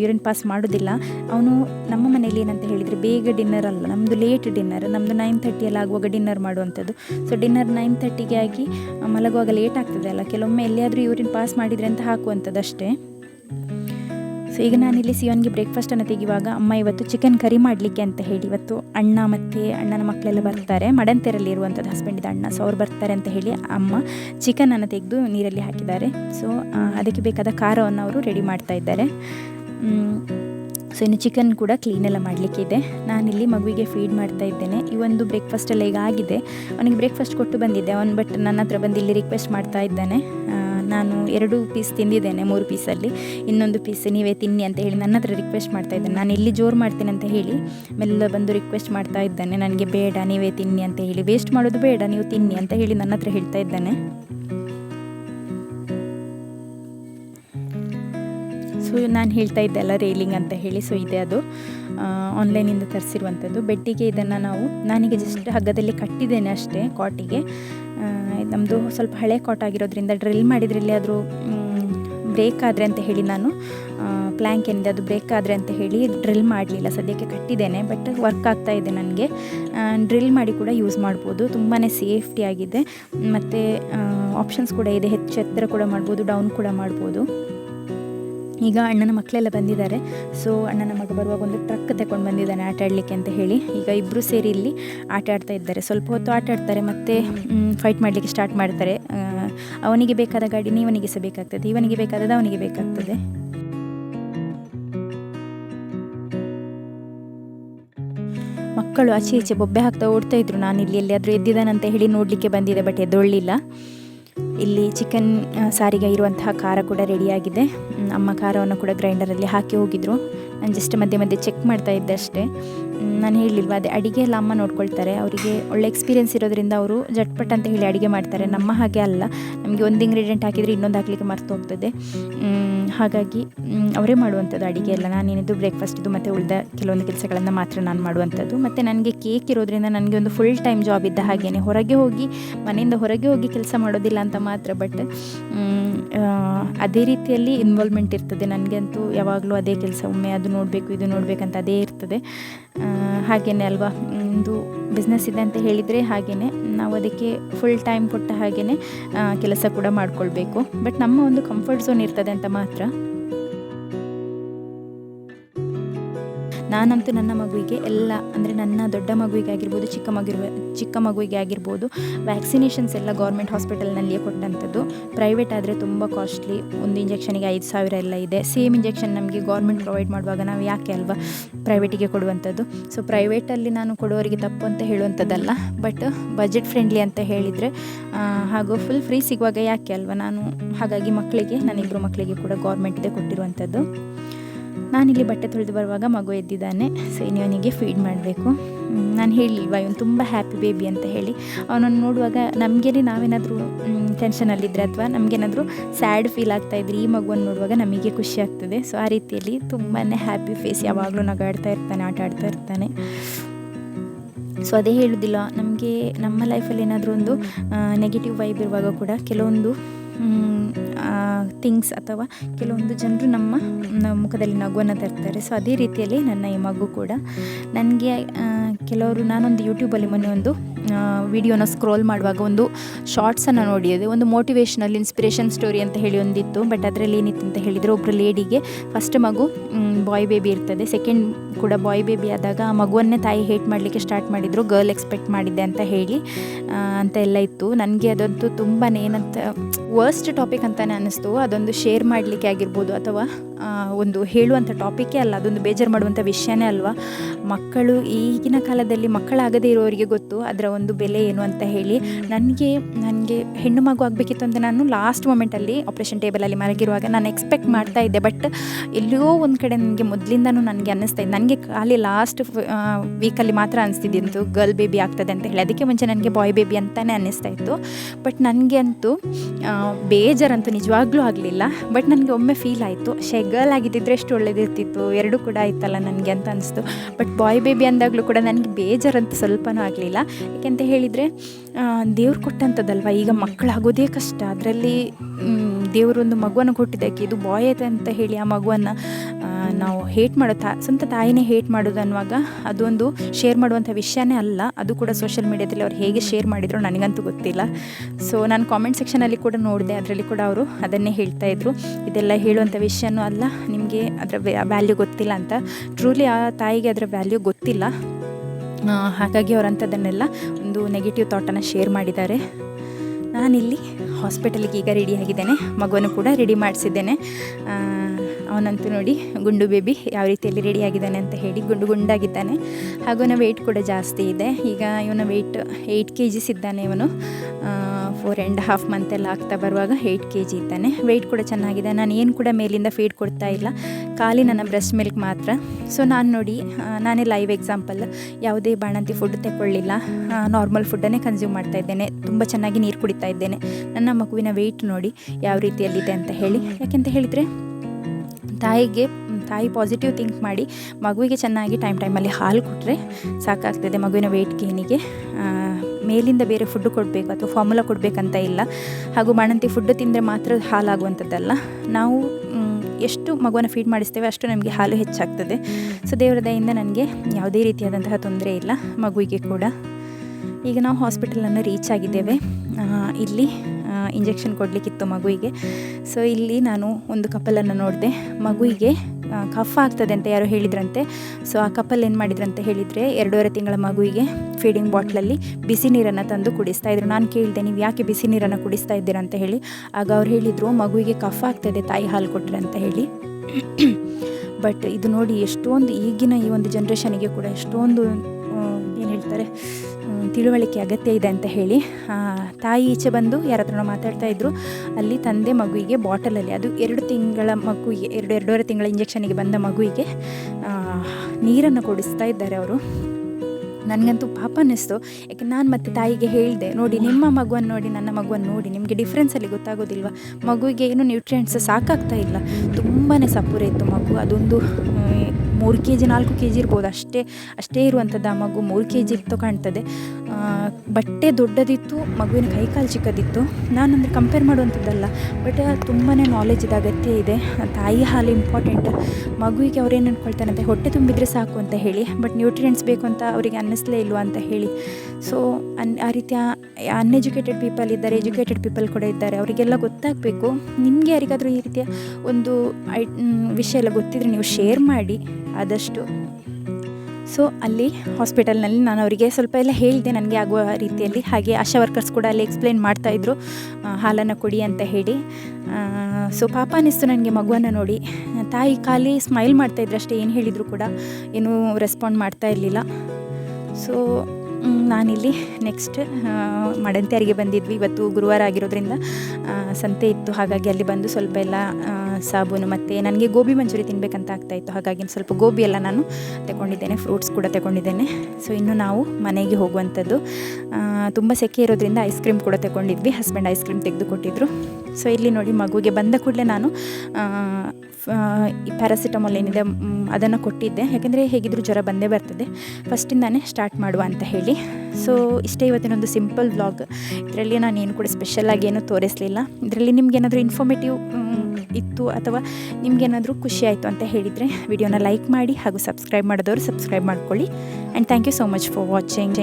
ಯೂರಿನ್ ಪಾಸ್ ಮಾಡೋದಿಲ್ಲ. ಅವನು ನಮ್ಮ ಮನೇಲಿ ಏನಂತ ಹೇಳಿದರೆ ಬೇಗ ಡಿನ್ನರ್ ಅಲ್ಲ ನಮ್ಮದು ಲೇಟ್ ಡಿನ್ನರ್ ನಮ್ಮದು ನೈನ್ ತರ್ಟಿಯಲ್ಲಿ ಆಗುವಾಗ ಡಿನ್ನರ್ ಮಾಡುವಂಥದ್ದು. ಸೊ ಡಿನ್ನರ್ ನೈನ್ ತರ್ಟಿಗೆ ಆಗಿ ಮಲಗುವಾಗ ಲೇಟ್ ಆಗ್ತದೆ ಅಲ್ಲ, ಕೆಲವೊಮ್ಮೆ ಎಲ್ಲಿಯಾದರೂ ಯೂರಿನ್ ಪಾಸ್ ಮಾಡಿದರೆ ಅಂತ ಹಾಕುವಂಥದ್ದು ಅಷ್ಟೇ. ಸೊ ಈಗ ನಾನಿಲ್ಲಿ ಸಿಯೋನ್ಗೆ ಬ್ರೇಕ್ಫಾಸ್ಟನ್ನು ತೆಗೆಯುವಾಗ ಅಮ್ಮ ಇವತ್ತು ಚಿಕನ್ ಕರಿ ಮಾಡಲಿಕ್ಕೆ ಅಂತ ಹೇಳಿ ಇವತ್ತು ಅಣ್ಣ ಮತ್ತು ಅಣ್ಣನ ಮಕ್ಕಳೆಲ್ಲ ಬರ್ತಾರೆ. ಮಡಂತೆರಲ್ಲಿ ಇರುವಂಥದ್ದು ಹಸ್ಬೆಂಡಿದ ಅಣ್ಣ. ಸೊ ಅವ್ರು ಬರ್ತಾರೆ ಅಂತ ಹೇಳಿ ಅಮ್ಮ ಚಿಕನನ್ನು ತೆಗೆದು ನೀರಲ್ಲಿ ಹಾಕಿದ್ದಾರೆ. ಸೊ ಅದಕ್ಕೆ ಬೇಕಾದ ಖಾರವನ್ನು ಅವರು ರೆಡಿ ಮಾಡ್ತಾ ಇದ್ದಾರೆ. ಸೊ ಇನ್ನು ಚಿಕನ್ ಕೂಡ ಕ್ಲೀನೆಲ್ಲ ಮಾಡಲಿಕ್ಕಿದೆ ನಾನಿಲ್ಲಿ ಮಗುವಿಗೆ ಫೀಡ್ ಮಾಡ್ತಾ ಇದ್ದೇನೆ. ಈ ಒಂದು ಬ್ರೇಕ್ಫಾಸ್ಟೆಲ್ಲ ಈಗ ಆಗಿದೆ. ಅವನಿಗೆ ಬ್ರೇಕ್ಫಾಸ್ಟ್ ಕೊಟ್ಟು ಬಂದಿದ್ದೆ. ಅವನು ಬಟ್ ನನ್ನ ಹತ್ರ ಬಂದು ಇಲ್ಲಿ ರಿಕ್ವೆಸ್ಟ್ ಮಾಡ್ತಾ ಇದ್ದಾನೆ. ನಾನು ಎರಡು ಪೀಸ್ ತಿಂದಿದ್ದೇನೆ, ಮೂರು ಪೀಸಲ್ಲಿ ಇನ್ನೊಂದು ಪೀಸ್ ನೀವೇ ತಿನ್ನಿ ಅಂತ ಹೇಳಿ ನನ್ನ ಹತ್ರ ರಿಕ್ವೆಸ್ಟ್ ಮಾಡ್ತಾ ಇದ್ದಾನೆ. ನಾನು ಇಲ್ಲಿ ಜೋರು ಮಾಡ್ತೀನಿ ಅಂತ ಹೇಳಿ ಮೆಲ್ಲ ಬಂದು ರಿಕ್ವೆಸ್ಟ್ ಮಾಡ್ತಾ ಇದ್ದಾನೆ. ನನಗೆ ಬೇಡ, ನೀವೇ ತಿನ್ನಿ ಅಂತ ಹೇಳಿ. ವೇಸ್ಟ್ ಮಾಡೋದು ಬೇಡ, ನೀವು ತಿನ್ನಿ ಅಂತ ಹೇಳಿ ನನ್ನ ಹತ್ರ ಹೇಳ್ತಾ ಇದ್ದಾನೆ. ಸೊ ನಾನು ಹೇಳ್ತಾ ಇದ್ದೆ ಅಲ್ಲ ರೇಲಿಂಗ್ ಅಂತ ಹೇಳಿ. ಸೊ ಇದೆ ಅದು. ಆನ್ಲೈನಿಂದ ತರಿಸಿರುವಂಥದ್ದು ಬೆಟ್ಟಿಗೆ ಇದನ್ನು ನಾವು, ನಾನೀಗ ಜಸ್ಟ್ ಹಗ್ಗದಲ್ಲಿ ಕಟ್ಟಿದ್ದೇನೆ ಅಷ್ಟೇ ಕಾಟಿಗೆ ನಮ್ಮದು ಸ್ವಲ್ಪ ಹಳೆ ಕಾಟ್ ಆಗಿರೋದ್ರಿಂದ ಡ್ರಿಲ್ ಮಾಡಿದ್ರಲ್ಲಿ ಆದರೂ ಬ್ರೇಕ್ ಆದರೆ ಅಂತ ಹೇಳಿ ನಾನು ಪ್ಲ್ಯಾಂಕ್ ಏನಿದೆ ಅದು ಬ್ರೇಕ್ ಆದರೆ ಅಂತ ಹೇಳಿ ಡ್ರಿಲ್ ಮಾಡಲಿಲ್ಲ. ಸದ್ಯಕ್ಕೆ ಕಟ್ಟಿದ್ದೇನೆ ಬಟ್ ವರ್ಕ್ ಆಗ್ತಾ ಇದೆ ನನಗೆ. ಡ್ರಿಲ್ ಮಾಡಿ ಕೂಡ ಯೂಸ್ ಮಾಡ್ಬೋದು. ತುಂಬಾ ಸೇಫ್ಟಿ ಆಗಿದೆ. ಮತ್ತು ಆಪ್ಷನ್ಸ್ ಕೂಡ ಇದೆ. ಹೆಚ್ಚು ಎತ್ತರ ಕೂಡ ಮಾಡ್ಬೋದು ಡೌನ್ ಕೂಡ ಮಾಡ್ಬೋದು. ಈಗ ಅಣ್ಣನ ಮಕ್ಕಳೆಲ್ಲ ಬಂದಿದ್ದಾರೆ. ಸೊ ಅಣ್ಣನ ಮಗ ಬರುವಾಗ ಒಂದು ಟ್ರಕ್ ತಗೊಂಡು ಬಂದಿದ್ದಾನೆ ಆಟ ಆಡಲಿಕ್ಕೆ ಅಂತ ಹೇಳಿ. ಈಗ ಇಬ್ಬರು ಸೇರಿ ಇಲ್ಲಿ ಆಟ ಆಡ್ತಾ ಇದ್ದಾರೆ. ಸ್ವಲ್ಪ ಹೊತ್ತು ಆಟ ಆಡ್ತಾರೆ, ಮತ್ತು ಫೈಟ್ ಮಾಡಲಿಕ್ಕೆ ಸ್ಟಾರ್ಟ್ ಮಾಡ್ತಾರೆ. ಅವನಿಗೆ ಬೇಕಾದ ಗಾಡಿ ಇವನಿಗೆ ಸಹ ಬೇಕಾಗ್ತದೆ. ಇವನಿಗೆ ಬೇಕಾದದ್ದು ಅವನಿಗೆ ಬೇಕಾಗ್ತದೆ. ಮಕ್ಕಳು ಆಚೆ ಈಚೆ ಬೊಬ್ಬೆ ಹಾಕ್ತಾ ಓಡ್ತಾ ಇದ್ರು. ನಾನು ಇಲ್ಲಿ ಎಲ್ಲಿಯಾದರೂ ಎದ್ದಿದ್ದಾನಂತ ಹೇಳಿ ನೋಡಲಿಕ್ಕೆ ಬಂದಿದೆ ಬಟ್ ಎದ್ದೊಳ್ಳಿಲ್ಲ. ಇಲ್ಲಿ ಚಿಕನ್ ಸಾರಿಗೆ ಇರುವಂತಹ ಖಾರ ಕೂಡ ರೆಡಿಯಾಗಿದೆ ಅಮ್ಮ ಖಾರವನ್ನು ಕೂಡ ಗ್ರೈಂಡರಲ್ಲಿ ಹಾಕಿ ಹೋಗಿದ್ರು. ನಾನು ಜಸ್ಟ್ ಮಧ್ಯೆ ಮಧ್ಯೆ ಚೆಕ್ ಮಾಡ್ತಾ ಇದ್ದೆ ಅಷ್ಟೇ. ನಾನು ಹೇಳಿಲ್ವ, ಅದೇ ಅಡಿಗೆ ಎಲ್ಲ ಅಮ್ಮ ನೋಡ್ಕೊಳ್ತಾರೆ. ಅವರಿಗೆ ಒಳ್ಳೆ ಎಕ್ಸ್ಪೀರಿಯೆನ್ಸ್ ಇರೋದ್ರಿಂದ ಅವರು ಜಟ್ಪಟ್ ಅಂತ ಹೇಳಿ ಅಡುಗೆ ಮಾಡ್ತಾರೆ. ನಮ್ಮ ಹಾಗೆ ಅಲ್ಲ. ನಮಗೆ ಒಂದು ಇಂಗ್ರೀಡಿಯೆಂಟ್ ಹಾಕಿದರೆ ಇನ್ನೊಂದು ಹಾಕಲಿಕ್ಕೆ ಮರ್ತು ಹೋಗ್ತದೆ. ಹಾಗಾಗಿ ಅವರೇ ಮಾಡುವಂಥದ್ದು ಅಡುಗೆ ಎಲ್ಲ ನಾನೇನಿದ್ದು ಬ್ರೇಕ್ಫಾಸ್ಟ್ದು ಮತ್ತು ಉಳಿದ ಕೆಲವೊಂದು ಕೆಲಸಗಳನ್ನು ಮಾತ್ರ ನಾನು ಮಾಡುವಂಥದ್ದು. ಮತ್ತು ನನಗೆ ಕೇಕ್ ಇರೋದ್ರಿಂದ ನನಗೆ ಒಂದು ಫುಲ್ ಟೈಮ್ ಜಾಬ್ ಇದ್ದ ಹಾಗೇ ಹೊರಗೆ ಹೋಗಿ, ಮನೆಯಿಂದ ಹೊರಗೆ ಹೋಗಿ ಕೆಲಸ ಮಾಡೋದಿಲ್ಲ ಅಂತ ಮಾತ್ರ ಬಟ್ ಅದೇ ರೀತಿಯಲ್ಲಿ ಇನ್ವಾಲ್ವ್ಮೆಂಟ್ ಇರ್ತದೆ. ನನಗೆ ಅಂತೂ ಯಾವಾಗಲೂ ಅದೇ ಕೆಲಸ, ಒಮ್ಮೆ ಅದು ನೋಡಬೇಕು, ಇದು ನೋಡಬೇಕಂತ ಅದೇ ಇರ್ತದೆ. ಹಾಗೆಯೇ ಅಲ್ವಾ? ಒಂದು ಬಿಸ್ನೆಸ್ ಇದೆ ಅಂತ ಹೇಳಿದರೆ ಹಾಗೆಯೇ ನಾವು ಅದಕ್ಕೆ ಫುಲ್ ಟೈಮ್ ಕೊಟ್ಟ ಹಾಗೆಯೇ ಕೆಲಸ ಕೂಡ ಮಾಡಿಕೊಳ್ಬೇಕು. ಬಟ್ ನಮ್ಮ ಒಂದು ಕಂಫರ್ಟ್ ಝೋನ್ ಇರ್ತದೆ ಅಂತ ಮಾತ್ರ Petra. ನಾನಂತೂ ನನ್ನ ಮಗುವಿಗೆ ಎಲ್ಲ, ಅಂದರೆ ನನ್ನ ದೊಡ್ಡ ಮಗುವಿಗೆ ಆಗಿರ್ಬೋದು, ಚಿಕ್ಕ ಮಗುವಿಗೆ ಚಿಕ್ಕ ಮಗುವಿಗೆ ಆಗಿರ್ಬೋದು ವ್ಯಾಕ್ಸಿನೇಷನ್ಸ್ ಎಲ್ಲ ಗೌರ್ಮೆಂಟ್ ಹಾಸ್ಪಿಟಲ್ನಲ್ಲಿಯೇ ಕೊಟ್ಟಂಥದ್ದು. ಪ್ರೈವೇಟ್ ಆದರೆ ತುಂಬ ಕಾಸ್ಟ್ಲಿ ಒಂದು ಇಂಜೆಕ್ಷನಿಗೆ ಐದು ಸಾವಿರ ಎಲ್ಲ ಇದೆ. ಸೇಮ್ ಇಂಜೆಕ್ಷನ್ ನಮಗೆ ಗೌರ್ಮೆಂಟ್ ಪ್ರೊವೈಡ್ ಮಾಡುವಾಗ ನಾವು ಯಾಕೆ ಅಲ್ವಾ ಪ್ರೈವೇಟಿಗೆ ಕೊಡುವಂಥದ್ದು. ಸೊ ಪ್ರೈವೇಟಲ್ಲಿ ನಾನು ಕೊಡುವವರಿಗೆ ತಪ್ಪು ಅಂತ ಹೇಳುವಂಥದ್ದಲ್ಲ ಬಟ್ ಬಜೆಟ್ ಫ್ರೆಂಡ್ಲಿ ಅಂತ ಹೇಳಿದರೆ ಹಾಗೂ ಫುಲ್ ಫ್ರೀ ಸಿಗುವಾಗ ಯಾಕೆ ಅಲ್ವಾ? ನಾನು ಹಾಗಾಗಿ ಮಕ್ಕಳಿಗೆ ನಾನಿಬ್ಬರು ಮಕ್ಕಳಿಗೆ ಕೂಡ ಗೌರ್ಮೆಂಟ್ದೇ ಕೊಟ್ಟಿರುವಂಥದ್ದು. ನಾನಿಲ್ಲಿ ಬಟ್ಟೆ ತೊಳೆದು ಬರುವಾಗ ಮಗು ಎದ್ದಿದ್ದಾನೆ. ಸೊ ಇನ್ನು ಅವನಿಗೆ ಫೀಡ್ ಮಾಡಬೇಕು. ನಾನು ಹೇಳಿಲ್ವಾ, ಇವನು ತುಂಬ ಹ್ಯಾಪಿ ಬೇಬಿ ಅಂತ ಹೇಳಿ. ಅವನನ್ನು ನೋಡುವಾಗ ನಮಗೇನೆ ನಾವೇನಾದರೂ ಟೆನ್ಷನಲ್ಲಿದ್ದರೆ ಅಥವಾ ನಮಗೇನಾದರೂ ಸ್ಯಾಡ್ ಫೀಲ್ ಆಗ್ತಾ ಇದ್ರೆ ಈ ಮಗುವನ್ನು ನೋಡುವಾಗ ನಮಗೆ ಖುಷಿ ಆಗ್ತದೆ. ಸೊ ಆ ರೀತಿಯಲ್ಲಿ ತುಂಬಾ ಹ್ಯಾಪಿ ಫೇಸ್ ಯಾವಾಗಲೂ ನಗಾಡ್ತಾ ಇರ್ತಾನೆ, ಆಟ ಆಡ್ತಾ ಇರ್ತಾನೆ. ಸೊ ಅದೇ ಹೇಳುವುದಿಲ್ಲ ನಮಗೆ ನಮ್ಮ ಲೈಫಲ್ಲಿ ಏನಾದರೂ ಒಂದು ನೆಗೆಟಿವ್ ವೈಬ್ ಇರುವಾಗ ಕೂಡ ಕೆಲವೊಂದು ಥಿಂಗ್ಸ್ ಅಥವಾ ಕೆಲವೊಂದು ಜನರು ನಮ್ಮ ಮುಖದಲ್ಲಿ ನಗುವನ್ನು ತರ್ತಾರೆ. ಸೊ ಅದೇ ರೀತಿಯಲ್ಲಿ ನನ್ನ ಈ ಮಗು ಕೂಡ. ನನಗೆ ಕೆಲವರು, ನಾನೊಂದು ಯೂಟ್ಯೂಬಲ್ಲಿ ಮೊನ್ನೆ ಒಂದು ವಿಡಿಯೋನ ಸ್ಕ್ರೋಲ್ ಮಾಡುವಾಗ ಒಂದು ಶಾರ್ಟ್ಸನ್ನು ನೋಡಿದೆ ಒಂದು ಮೋಟಿವೇಶ್ನಲ್ ಇನ್ಸ್ಪಿರೇಷನ್ ಸ್ಟೋರಿ ಅಂತ ಹೇಳಿ ಒಂದಿತ್ತು. ಬಟ್ ಅದರಲ್ಲಿ ಏನಿತ್ತು ಅಂತ ಹೇಳಿದರೆ ಒಬ್ಬರು ಲೇಡಿಗೆ ಫಸ್ಟ್ ಮಗು ಬಾಯ್ ಬೇಬಿ ಇರ್ತದೆ. ಸೆಕೆಂಡ್ ಕೂಡ ಬಾಯ್ ಬೇಬಿ ಆದಾಗ ಆ ಮಗುವನ್ನೇ ತಾಯಿ ಹೇಟ್ ಮಾಡಲಿಕ್ಕೆ ಸ್ಟಾರ್ಟ್ ಮಾಡಿದರು. ಗರ್ಲ್ ಎಕ್ಸ್ಪೆಕ್ಟ್ ಮಾಡಿದ್ದೆ ಅಂತ ಹೇಳಿ ಅಂತ ಎಲ್ಲ ಇತ್ತು. ನನಗೆ ಅದಂತೂ ತುಂಬಾ ಏನಂತ ವರ್ಸ್ಟ್ ಟಾಪಿಕ್ ಅಂತಲೇ ಅನ್ನಿಸ್ತು ಅದೊಂದು ಶೇರ್ ಮಾಡಲಿಕ್ಕೆ ಆಗಿರ್ಬೋದು ಅಥವಾ ಒಂದು ಹೇಳುವಂಥ ಟಾಪಿಕ್ಕೇ ಅಲ್ಲ. ಅದೊಂದು ಬೇಜಾರು ಮಾಡುವಂಥ ವಿಷಯನೇ ಅಲ್ವಾ? ಮಕ್ಕಳು ಈಗಿನ ಕಾಲದಲ್ಲಿ ಮಕ್ಕಳಾಗದೇ ಇರೋರಿಗೆ ಗೊತ್ತು. ಅದರ ಬೆಲೆ ಏನು ಅಂತ ಹೇಳಿ ನನಗೆ ನನಗೆ ಹೆಣ್ಣು ಮಗು ಆಗಬೇಕಿತ್ತು ಅಂತ ನಾನು ಲಾಸ್ಟ್ ಮೊಮೆಂಟಲ್ಲಿ ಆಪ್ರೇಷನ್ ಟೇಬಲಲ್ಲಿ ಮಲಗಿರುವಾಗ ನಾನು ಎಕ್ಸ್ಪೆಕ್ಟ್ ಮಾಡ್ತಾ ಇದ್ದೆ. ಬಟ್ ಎಲ್ಲಿಯೋ ಒಂದು ಕಡೆ ನನಗೆ ಮೊದಲಿಂದನೂ ನನಗೆ ಅನ್ನಿಸ್ತಾ ಇತ್ತು. ನನಗೆ ಖಾಲಿ ಲಾಸ್ಟ್ ವೀಕಲ್ಲಿ ಮಾತ್ರ ಅನಿಸ್ತಿದ್ದಿತ್ತು ಗರ್ಲ್ ಬೇಬಿ ಆಗ್ತದೆ ಅಂತ ಹೇಳಿ. ಅದಕ್ಕೆ ಮುಂಚೆ ನನಗೆ ಬಾಯ್ ಬೇಬಿ ಅಂತಲೇ ಅನ್ನಿಸ್ತಾ ಇತ್ತು. ಬಟ್ ನನಗೆ ಅಂತೂ ಬೇಜಾರಂತೂ ನಿಜವಾಗ್ಲೂ ಆಗಲಿಲ್ಲ. ಬಟ್ ನನಗೆ ಒಮ್ಮೆ ಫೀಲ್ ಆಯಿತು. ಶೇ ಗರ್ಲ್ ಆಗಿದ್ದಿದ್ರೆ ಎಷ್ಟು ಒಳ್ಳೇದಿರ್ತಿತ್ತು. ಎರಡೂ ಕೂಡ ಆಯ್ತಲ್ಲ ನನಗೆ ಅಂತ ಅನಿಸ್ತು. ಬಟ್ ಬಾಯ್ ಬೇಬಿ ಅಂದಾಗಲೂ ಕೂಡ ನನಗೆ ಬೇಜಾರಂತೂ ಸ್ವಲ್ಪನೂ ಆಗಲಿಲ್ಲ. ಯಾಕೆಂತ ಹೇಳಿದರೆ ದೇವ್ರು ಕೊಟ್ಟಂಥದ್ದಲ್ವ ಈಗ ಮಕ್ಕಳಾಗೋದೇ ಕಷ್ಟ. ಅದರಲ್ಲಿ ದೇವರೊಂದು ಮಗುವನ್ನು ಕೊಟ್ಟಿದ್ದಕ್ಕೆ ಇದು ಬಾಯ್ ಐತೆ ಅಂತ ಹೇಳಿ ಆ ಮಗುವನ್ನು ನಾವು ಹೇಟ್ ಮಾಡೋ ತಾ, ಸ್ವಂತ ತಾಯಿನೇ ಹೇಟ್ ಮಾಡೋದು ಅನ್ನುವಾಗ ಅದೊಂದು ಶೇರ್ ಮಾಡುವಂಥ ವಿಷಯನೇ ಅಲ್ಲ. ಅದು ಕೂಡ ಸೋಷಿಯಲ್ ಮೀಡ್ಯಾದಲ್ಲಿ ಅವ್ರು ಹೇಗೆ ಶೇರ್ ಮಾಡಿದ್ರು ನನಗಂತೂ ಗೊತ್ತಿಲ್ಲ. ಸೊ ನಾನು ಕಾಮೆಂಟ್ ಸೆಕ್ಷನಲ್ಲಿ ಕೂಡ ನೋಡಿದೆ, ಅದರಲ್ಲಿ ಕೂಡ ಅವರು ಅದನ್ನೇ ಹೇಳ್ತಾ ಇದ್ರು. ಇದೆಲ್ಲ ಹೇಳುವಂಥ ವಿಷಯನೂ ಅಲ್ಲ. ನಿಮಗೆ ಅದರ ವ್ಯಾಲ್ಯೂ ಗೊತ್ತಿಲ್ಲ ಅಂತ. ಟ್ರೂಲಿ ಆ ತಾಯಿಗೆ ಅದರ ವ್ಯಾಲ್ಯೂ ಗೊತ್ತಿಲ್ಲ. ಹಾಗಾಗಿ ಅವರಂಥದ್ದನ್ನೆಲ್ಲ ಒಂದು ನೆಗೆಟಿವ್ ಥಾಟನ್ನು ಶೇರ್ ಮಾಡಿದ್ದಾರೆ. ನಾನಿಲ್ಲಿ ಹಾಸ್ಪಿಟಲಿಗೆ ಈಗ ರೆಡಿ ಆಗಿದ್ದೇನೆ. ಮಗುವನ್ನು ಕೂಡ ರೆಡಿ ಮಾಡಿಸಿದ್ದೇನೆ. ಅವನಂತೂ ನೋಡಿ, ಗುಂಡು ಬೇಬಿ ಯಾವ ರೀತಿಯಲ್ಲಿ ರೆಡಿ ಆಗಿದ್ದಾನೆ ಅಂತ ಹೇಳಿ ಗುಂಡು ಗುಂಡಾಗಿದ್ದಾನೆ. ಹಾಗೂ ಅವನ ವೆಯ್ಟ್ ಕೂಡ ಜಾಸ್ತಿ ಇದೆ. ಈಗ ಇವನ ವೆಯ್ಟ್ ಏಯ್ಟ್ ಕೆ ಜಿಸ್ ಇದ್ದಾನೆ ಇವನು. ಫೋರ್ ಆ್ಯಂಡ್ ಹಾಫ್ ಮಂತ್ ಎಲ್ಲ ಆಗ್ತಾ ಬರುವಾಗ ಏಯ್ಟ್ ಕೆ ಜಿ ಇದ್ದಾನೆ. ವೆಯ್ಟ್ ಕೂಡ ಚೆನ್ನಾಗಿದೆ. ನಾನು ಏನು ಕೂಡ ಮೇಲಿಂದ ಫೀಡ್ ಕೊಡ್ತಾ ಇಲ್ಲ. ಖಾಲಿ ನನ್ನ ಬ್ರೆಸ್ಟ್ ಮಿಲ್ಕ್ ಮಾತ್ರ. ಸೊ ನಾನು ನೋಡಿ ನಾನೇ ಲೈವ್ ಎಕ್ಸಾಂಪಲ್ ಯಾವುದೇ ಬಾಣಂತಿ ಫುಡ್ ತಗೊಳ್ಳಿಲ್ಲ. ನಾರ್ಮಲ್ ಫುಡ್ಡನ್ನೇ ಕನ್ಸ್ಯೂಮ್ ಮಾಡ್ತಾ ಇದ್ದೇನೆ. ತುಂಬ ಚೆನ್ನಾಗಿ ನೀರು ಕುಡಿತಾ ಇದ್ದೇನೆ. ನನ್ನ ಮಗುವಿನ ವೆಯ್ಟ್ ನೋಡಿ ಯಾವ ರೀತಿಯಲ್ಲಿದೆ ಅಂತ ಹೇಳಿ. ಯಾಕೆಂತ ಹೇಳಿದರೆ, ತಾಯಿಗೆ, ತಾಯಿ ಪಾಸಿಟಿವ್ ಥಿಂಕ್ ಮಾಡಿ ಮಗುವಿಗೆ ಚೆನ್ನಾಗಿ ಟೈಮ್ ಟೈಮಲ್ಲಿ ಹಾಲು ಕೊಟ್ಟರೆ ಸಾಕಾಗ್ತದೆ ಮಗುವಿನ ವೆಯ್ಟ್ ಗೇನಿಗೆ ಮೇಲಿಂದ ಬೇರೆ ಫುಡ್ ಕೊಡಬೇಕು ಅಥವಾ ಫಾರ್ಮುಲಾ ಕೊಡಬೇಕಂತ ಇಲ್ಲ. ಹಾಗೂ ಬಾಣಂತಿ ಫುಡ್ ತಿಂದರೆ ಮಾತ್ರ ಹಾಲಾಗುವಂಥದ್ದಲ್ಲ ನಾವು ಎಷ್ಟು ಮಗುವನ್ನು ಫೀಡ್ ಮಾಡಿಸ್ತೇವೆ ಅಷ್ಟು ನಮಗೆ ಹಾಲು ಹೆಚ್ಚಾಗ್ತದೆ. ಸೊ, ದೇವರ ದಯಿಂದ ನನಗೆ ಯಾವುದೇ ರೀತಿಯಾದಂತಹ ತೊಂದರೆ ಇಲ್ಲ, ಮಗುವಿಗೆ ಕೂಡ. ಈಗ ನಾವು ಹಾಸ್ಪಿಟಲನ್ನು ರೀಚ್ ಆಗಿದ್ದೇವೆ. ಇಲ್ಲಿ ಇಂಜೆಕ್ಷನ್ ಕೊಡಲಿಕ್ಕಿತ್ತು ಮಗುವಿಗೆ. ಸೊ ಇಲ್ಲಿ ನಾನು ಒಂದು ಕಪಲನ್ನು ನೋಡಿದೆ. ಮಗುವಿಗೆ ಕಫ ಆಗ್ತದೆ ಅಂತ ಯಾರೋ ಹೇಳಿದ್ರಂತೆ. ಸೊ ಆ ಕಪಲ್ ಏನು ಮಾಡಿದ್ರಂತ ಹೇಳಿದರೆ, ಎರಡೂವರೆ ತಿಂಗಳ ಮಗುವಿಗೆ ಫೀಡಿಂಗ್ ಬಾಟ್ಲಲ್ಲಿ ಬಿಸಿ ನೀರನ್ನು ತಂದು ಕುಡಿಸ್ತಾ ಇದ್ರು. ನಾನು ಕೇಳಿದೆ, ನೀವು ಯಾಕೆ ಬಿಸಿ ನೀರನ್ನು ಕುಡಿಸ್ತಾ ಇದ್ದೀರಾ? ಅಂತ ಹೇಳಿ. ಆಗ ಅವ್ರು ಹೇಳಿದರು, ಮಗುವಿಗೆ ಕಫ ಆಗ್ತದೆ, ತಾಯಿ ಹಾಲು ಕೊಟ್ಟರೆ ಅಂತ ಹೇಳಿ. ಬಟ್ ಇದು ನೋಡಿ ಎಷ್ಟೊಂದು ಈಗಿನ ಈ ಒಂದು ಜನ್ರೇಷನಿಗೆ ಕೂಡ ಎಷ್ಟೊಂದು ಏನು ಹೇಳ್ತಾರೆ ತಿಳುವಳಿಕೆ ಅಗತ್ಯ ಇದೆ ಅಂತ ಹೇಳಿ ತಾಯಿ ಈಚೆ ಬಂದು ಯಾರ ಹತ್ರನೋ ಮಾತಾಡ್ತಾ ಇದ್ದರು ಅಲ್ಲಿ ತಂದೆ ಮಗುವಿಗೆ ಬಾಟಲಲ್ಲಿ ಅದು ಎರಡು ತಿಂಗಳ ಮಗುವಿಗೆ ಎರಡು, ಎರಡೂವರೆ ತಿಂಗಳ ಇಂಜೆಕ್ಷನಿಗೆ ಬಂದ ಮಗುವಿಗೆ ನೀರನ್ನು ಕೊಡಿಸ್ತಾ ಇದ್ದಾರೆ ಅವರು. ನನಗಂತೂ ಪಾಪ ಅನ್ನಿಸ್ತು. ಯಾಕೆ ನಾನು ಮತ್ತೆ ತಾಯಿಗೆ ಹೇಳಿದೆ, ನೋಡಿ ನಿಮ್ಮ ಮಗುವನ್ನು ನೋಡಿ, ನನ್ನ ಮಗುವನ್ನು ನೋಡಿ, ನಿಮಗೆ ಡಿಫ್ರೆನ್ಸಲ್ಲಿ ಗೊತ್ತಾಗೋದಿಲ್ವ? ಮಗುವಿಗೆ ಏನು ನ್ಯೂಟ್ರಿಯೆಂಟ್ಸ್ ಸಾಕಾಗ್ತಾ ಇಲ್ಲ. ತುಂಬಾ ಸಪೂರ ಇತ್ತು ಮಗು, ಅದೊಂದು ಮೂರು ಕೆ ಜಿ ನಾಲ್ಕು ಕೆ ಜಿ ಇರ್ಬೋದು. ಅಷ್ಟೇ ಅಷ್ಟೇ ಇರುವಂಥದ್ದು ಆ ಮಗು ಮೂರು ಕೆ ಜಿ ಇತ್ತು ಕಾಣ್ತದೆ ಬಟ್ಟೆ ದೊಡ್ಡದಿತ್ತು, ಮಗುವಿನ ಕೈಕಾಲು ಚಿಕ್ಕದಿತ್ತು. ನಾನಂದರೆ ಕಂಪೇರ್ ಮಾಡುವಂಥದ್ದಲ್ಲ ಬಟ್ ತುಂಬಾ ನಾಲೆಜ್ ಇದು, ಅಗತ್ಯ ಇದೆ. ತಾಯಿ ಹಾಲು ಇಂಪಾರ್ಟೆಂಟ್ ಮಗುವಿಗೆ ಅವ್ರೇನು ಅಂದ್ಕೊಳ್ತಾರೆ ಅಂತ ಹೊಟ್ಟೆ ತುಂಬಿದರೆ ಸಾಕು ಅಂತ ಹೇಳಿ ಬಟ್ ನ್ಯೂಟ್ರಿಯೆಂಟ್ಸ್ ಬೇಕು ಅಂತ ಅವರಿಗೆ ಅನ್ನಿಸ್ಲೇ ಇಲ್ವಾ ಅಂತ ಹೇಳಿ. ಸೊ ಅನ್, ಆ ರೀತಿಯ ಅನ್ಎಜುಕೇಟೆಡ್ ಪೀಪಲ್ ಇದ್ದಾರೆ ಎಜುಕೇಟೆಡ್ ಪೀಪಲ್ ಕೂಡ ಇದ್ದಾರೆ. ಅವರಿಗೆಲ್ಲ ಗೊತ್ತಾಗಬೇಕು. ನಿಮಗೆ ಯಾರಿಗಾದರೂ ಈ ರೀತಿಯ ಒಂದು ಐ ವಿಷಯ ಎಲ್ಲ ಗೊತ್ತಿದ್ರೆ ನೀವು ಶೇರ್ ಮಾಡಿ. ಆದಷ್ಟು. ಸೊ ಅಲ್ಲಿ ಹಾಸ್ಪಿಟಲ್ನಲ್ಲಿ ನಾನು ಅವರಿಗೆ ಸ್ವಲ್ಪ ಎಲ್ಲ ಹೇಳಿದೆ ನನಗೆ ಆಗುವ ರೀತಿಯಲ್ಲಿ. ಹಾಗೆ ಆಶಾ ವರ್ಕರ್ಸ್ ಕೂಡ ಅಲ್ಲಿ ಎಕ್ಸ್ಪ್ಲೈನ್ ಮಾಡ್ತಾಯಿದ್ರು ಹಾಲನ್ನು ಕೊಡಿ ಅಂತ ಹೇಳಿ. ಸೊ ಪಾಪ ಅನ್ನಿಸ್ತು ನನಗೆ ಮಗುವನ್ನು ನೋಡಿ. ತಾಯಿ ಖಾಲಿ ಸ್ಮೈಲ್ ಮಾಡ್ತಾಯಿದ್ರು ಅಷ್ಟೇ, ಏನು ಹೇಳಿದರೂ ಕೂಡ. ಏನೂ ರೆಸ್ಪಾಂಡ್ ಮಾಡ್ತಾ ಇರಲಿಲ್ಲ. ಸೊ ನಾನಿಲ್ಲಿ ನೆಕ್ಸ್ಟ್ ಮಡಂತ್ಯಾರಿಗೆ ಬಂದಿದ್ವಿ. ಇವತ್ತು ಗುರುವಾರ ಆಗಿರೋದ್ರಿಂದ ಸಂತೆ ಇತ್ತು. ಹಾಗಾಗಿ ಅಲ್ಲಿ ಬಂದು ಸ್ವಲ್ಪ ಎಲ್ಲ ಸಾಬೂನು ಮತ್ತು ನನಗೆ ಗೋಬಿ ಮಂಚೂರಿ ತಿನ್ನಬೇಕಂತ ಆಗ್ತಾಯಿತ್ತು ಹಾಗಾಗಿ ಸ್ವಲ್ಪ ಗೋಬಿ ಎಲ್ಲ ನಾನು ತಗೊಂಡಿದ್ದೇನೆ ಫ್ರೂಟ್ಸ್ ಕೂಡ ತಗೊಂಡಿದ್ದೇನೆ. ಸೊ ಇನ್ನು ನಾವು ಮನೆಗೆ ಹೋಗುವಂಥದ್ದು. ತುಂಬ ಸೆಕೆ ಇರೋದ್ರಿಂದ ಐಸ್ ಕ್ರೀಮ್ ಕೂಡ ತಗೊಂಡಿದ್ವಿ. ಹಸ್ಬೆಂಡ್ ಐಸ್ ಕ್ರೀಮ್ ತೆಗೆದು ಕೊಟ್ಟಿದ್ರು. ಸೊ ಇಲ್ಲಿ ನೋಡಿ ಮಗುವಿಗೆ ಬಂದ ಕೂಡಲೇ ನಾನು ಪ್ಯಾರಾಸಿಟಮಾಲ್ ಏನಿದೆ ಅದನ್ನು ಕೊಟ್ಟಿದ್ದೆ. ಯಾಕೆಂದರೆ ಹೇಗಿದ್ದರೂ ಜ್ವರ ಬಂದೇ ಬರ್ತದೆ. ಫಸ್ಟಿಂದಾನೇ ಸ್ಟಾರ್ಟ್ ಮಾಡುವ ಅಂತ ಹೇಳಿ. ಸೊ ಇಷ್ಟೇ ಇವತ್ತಿನ ಒಂದು ಸಿಂಪಲ್ ವ್ಲಾಗ್ ಇದರಲ್ಲಿ ನಾನು ಏನು ಕೂಡ ಸ್ಪೆಷಲಾಗಿ ಏನೂ ತೋರಿಸಲಿಲ್ಲ. ಇದರಲ್ಲಿ ನಿಮಗೇನಾದರೂ ಇನ್ಫಾರ್ಮೇಟಿವ್ ಇತ್ತು ಅಥವಾ ನಿಮಗೇನಾದರೂ ಖುಷಿ ಆಯಿತು ಅಂತ ಹೇಳಿದರೆ ವಿಡಿಯೋನ ಲೈಕ್ ಮಾಡಿ ಹಾಗೂ ಸಬ್ಸ್ಕ್ರೈಬ್ ಮಾಡಿದವರು ಸಬ್ಸ್ಕ್ರೈಬ್ ಮಾಡ್ಕೊಳ್ಳಿ. And thank you so much for watching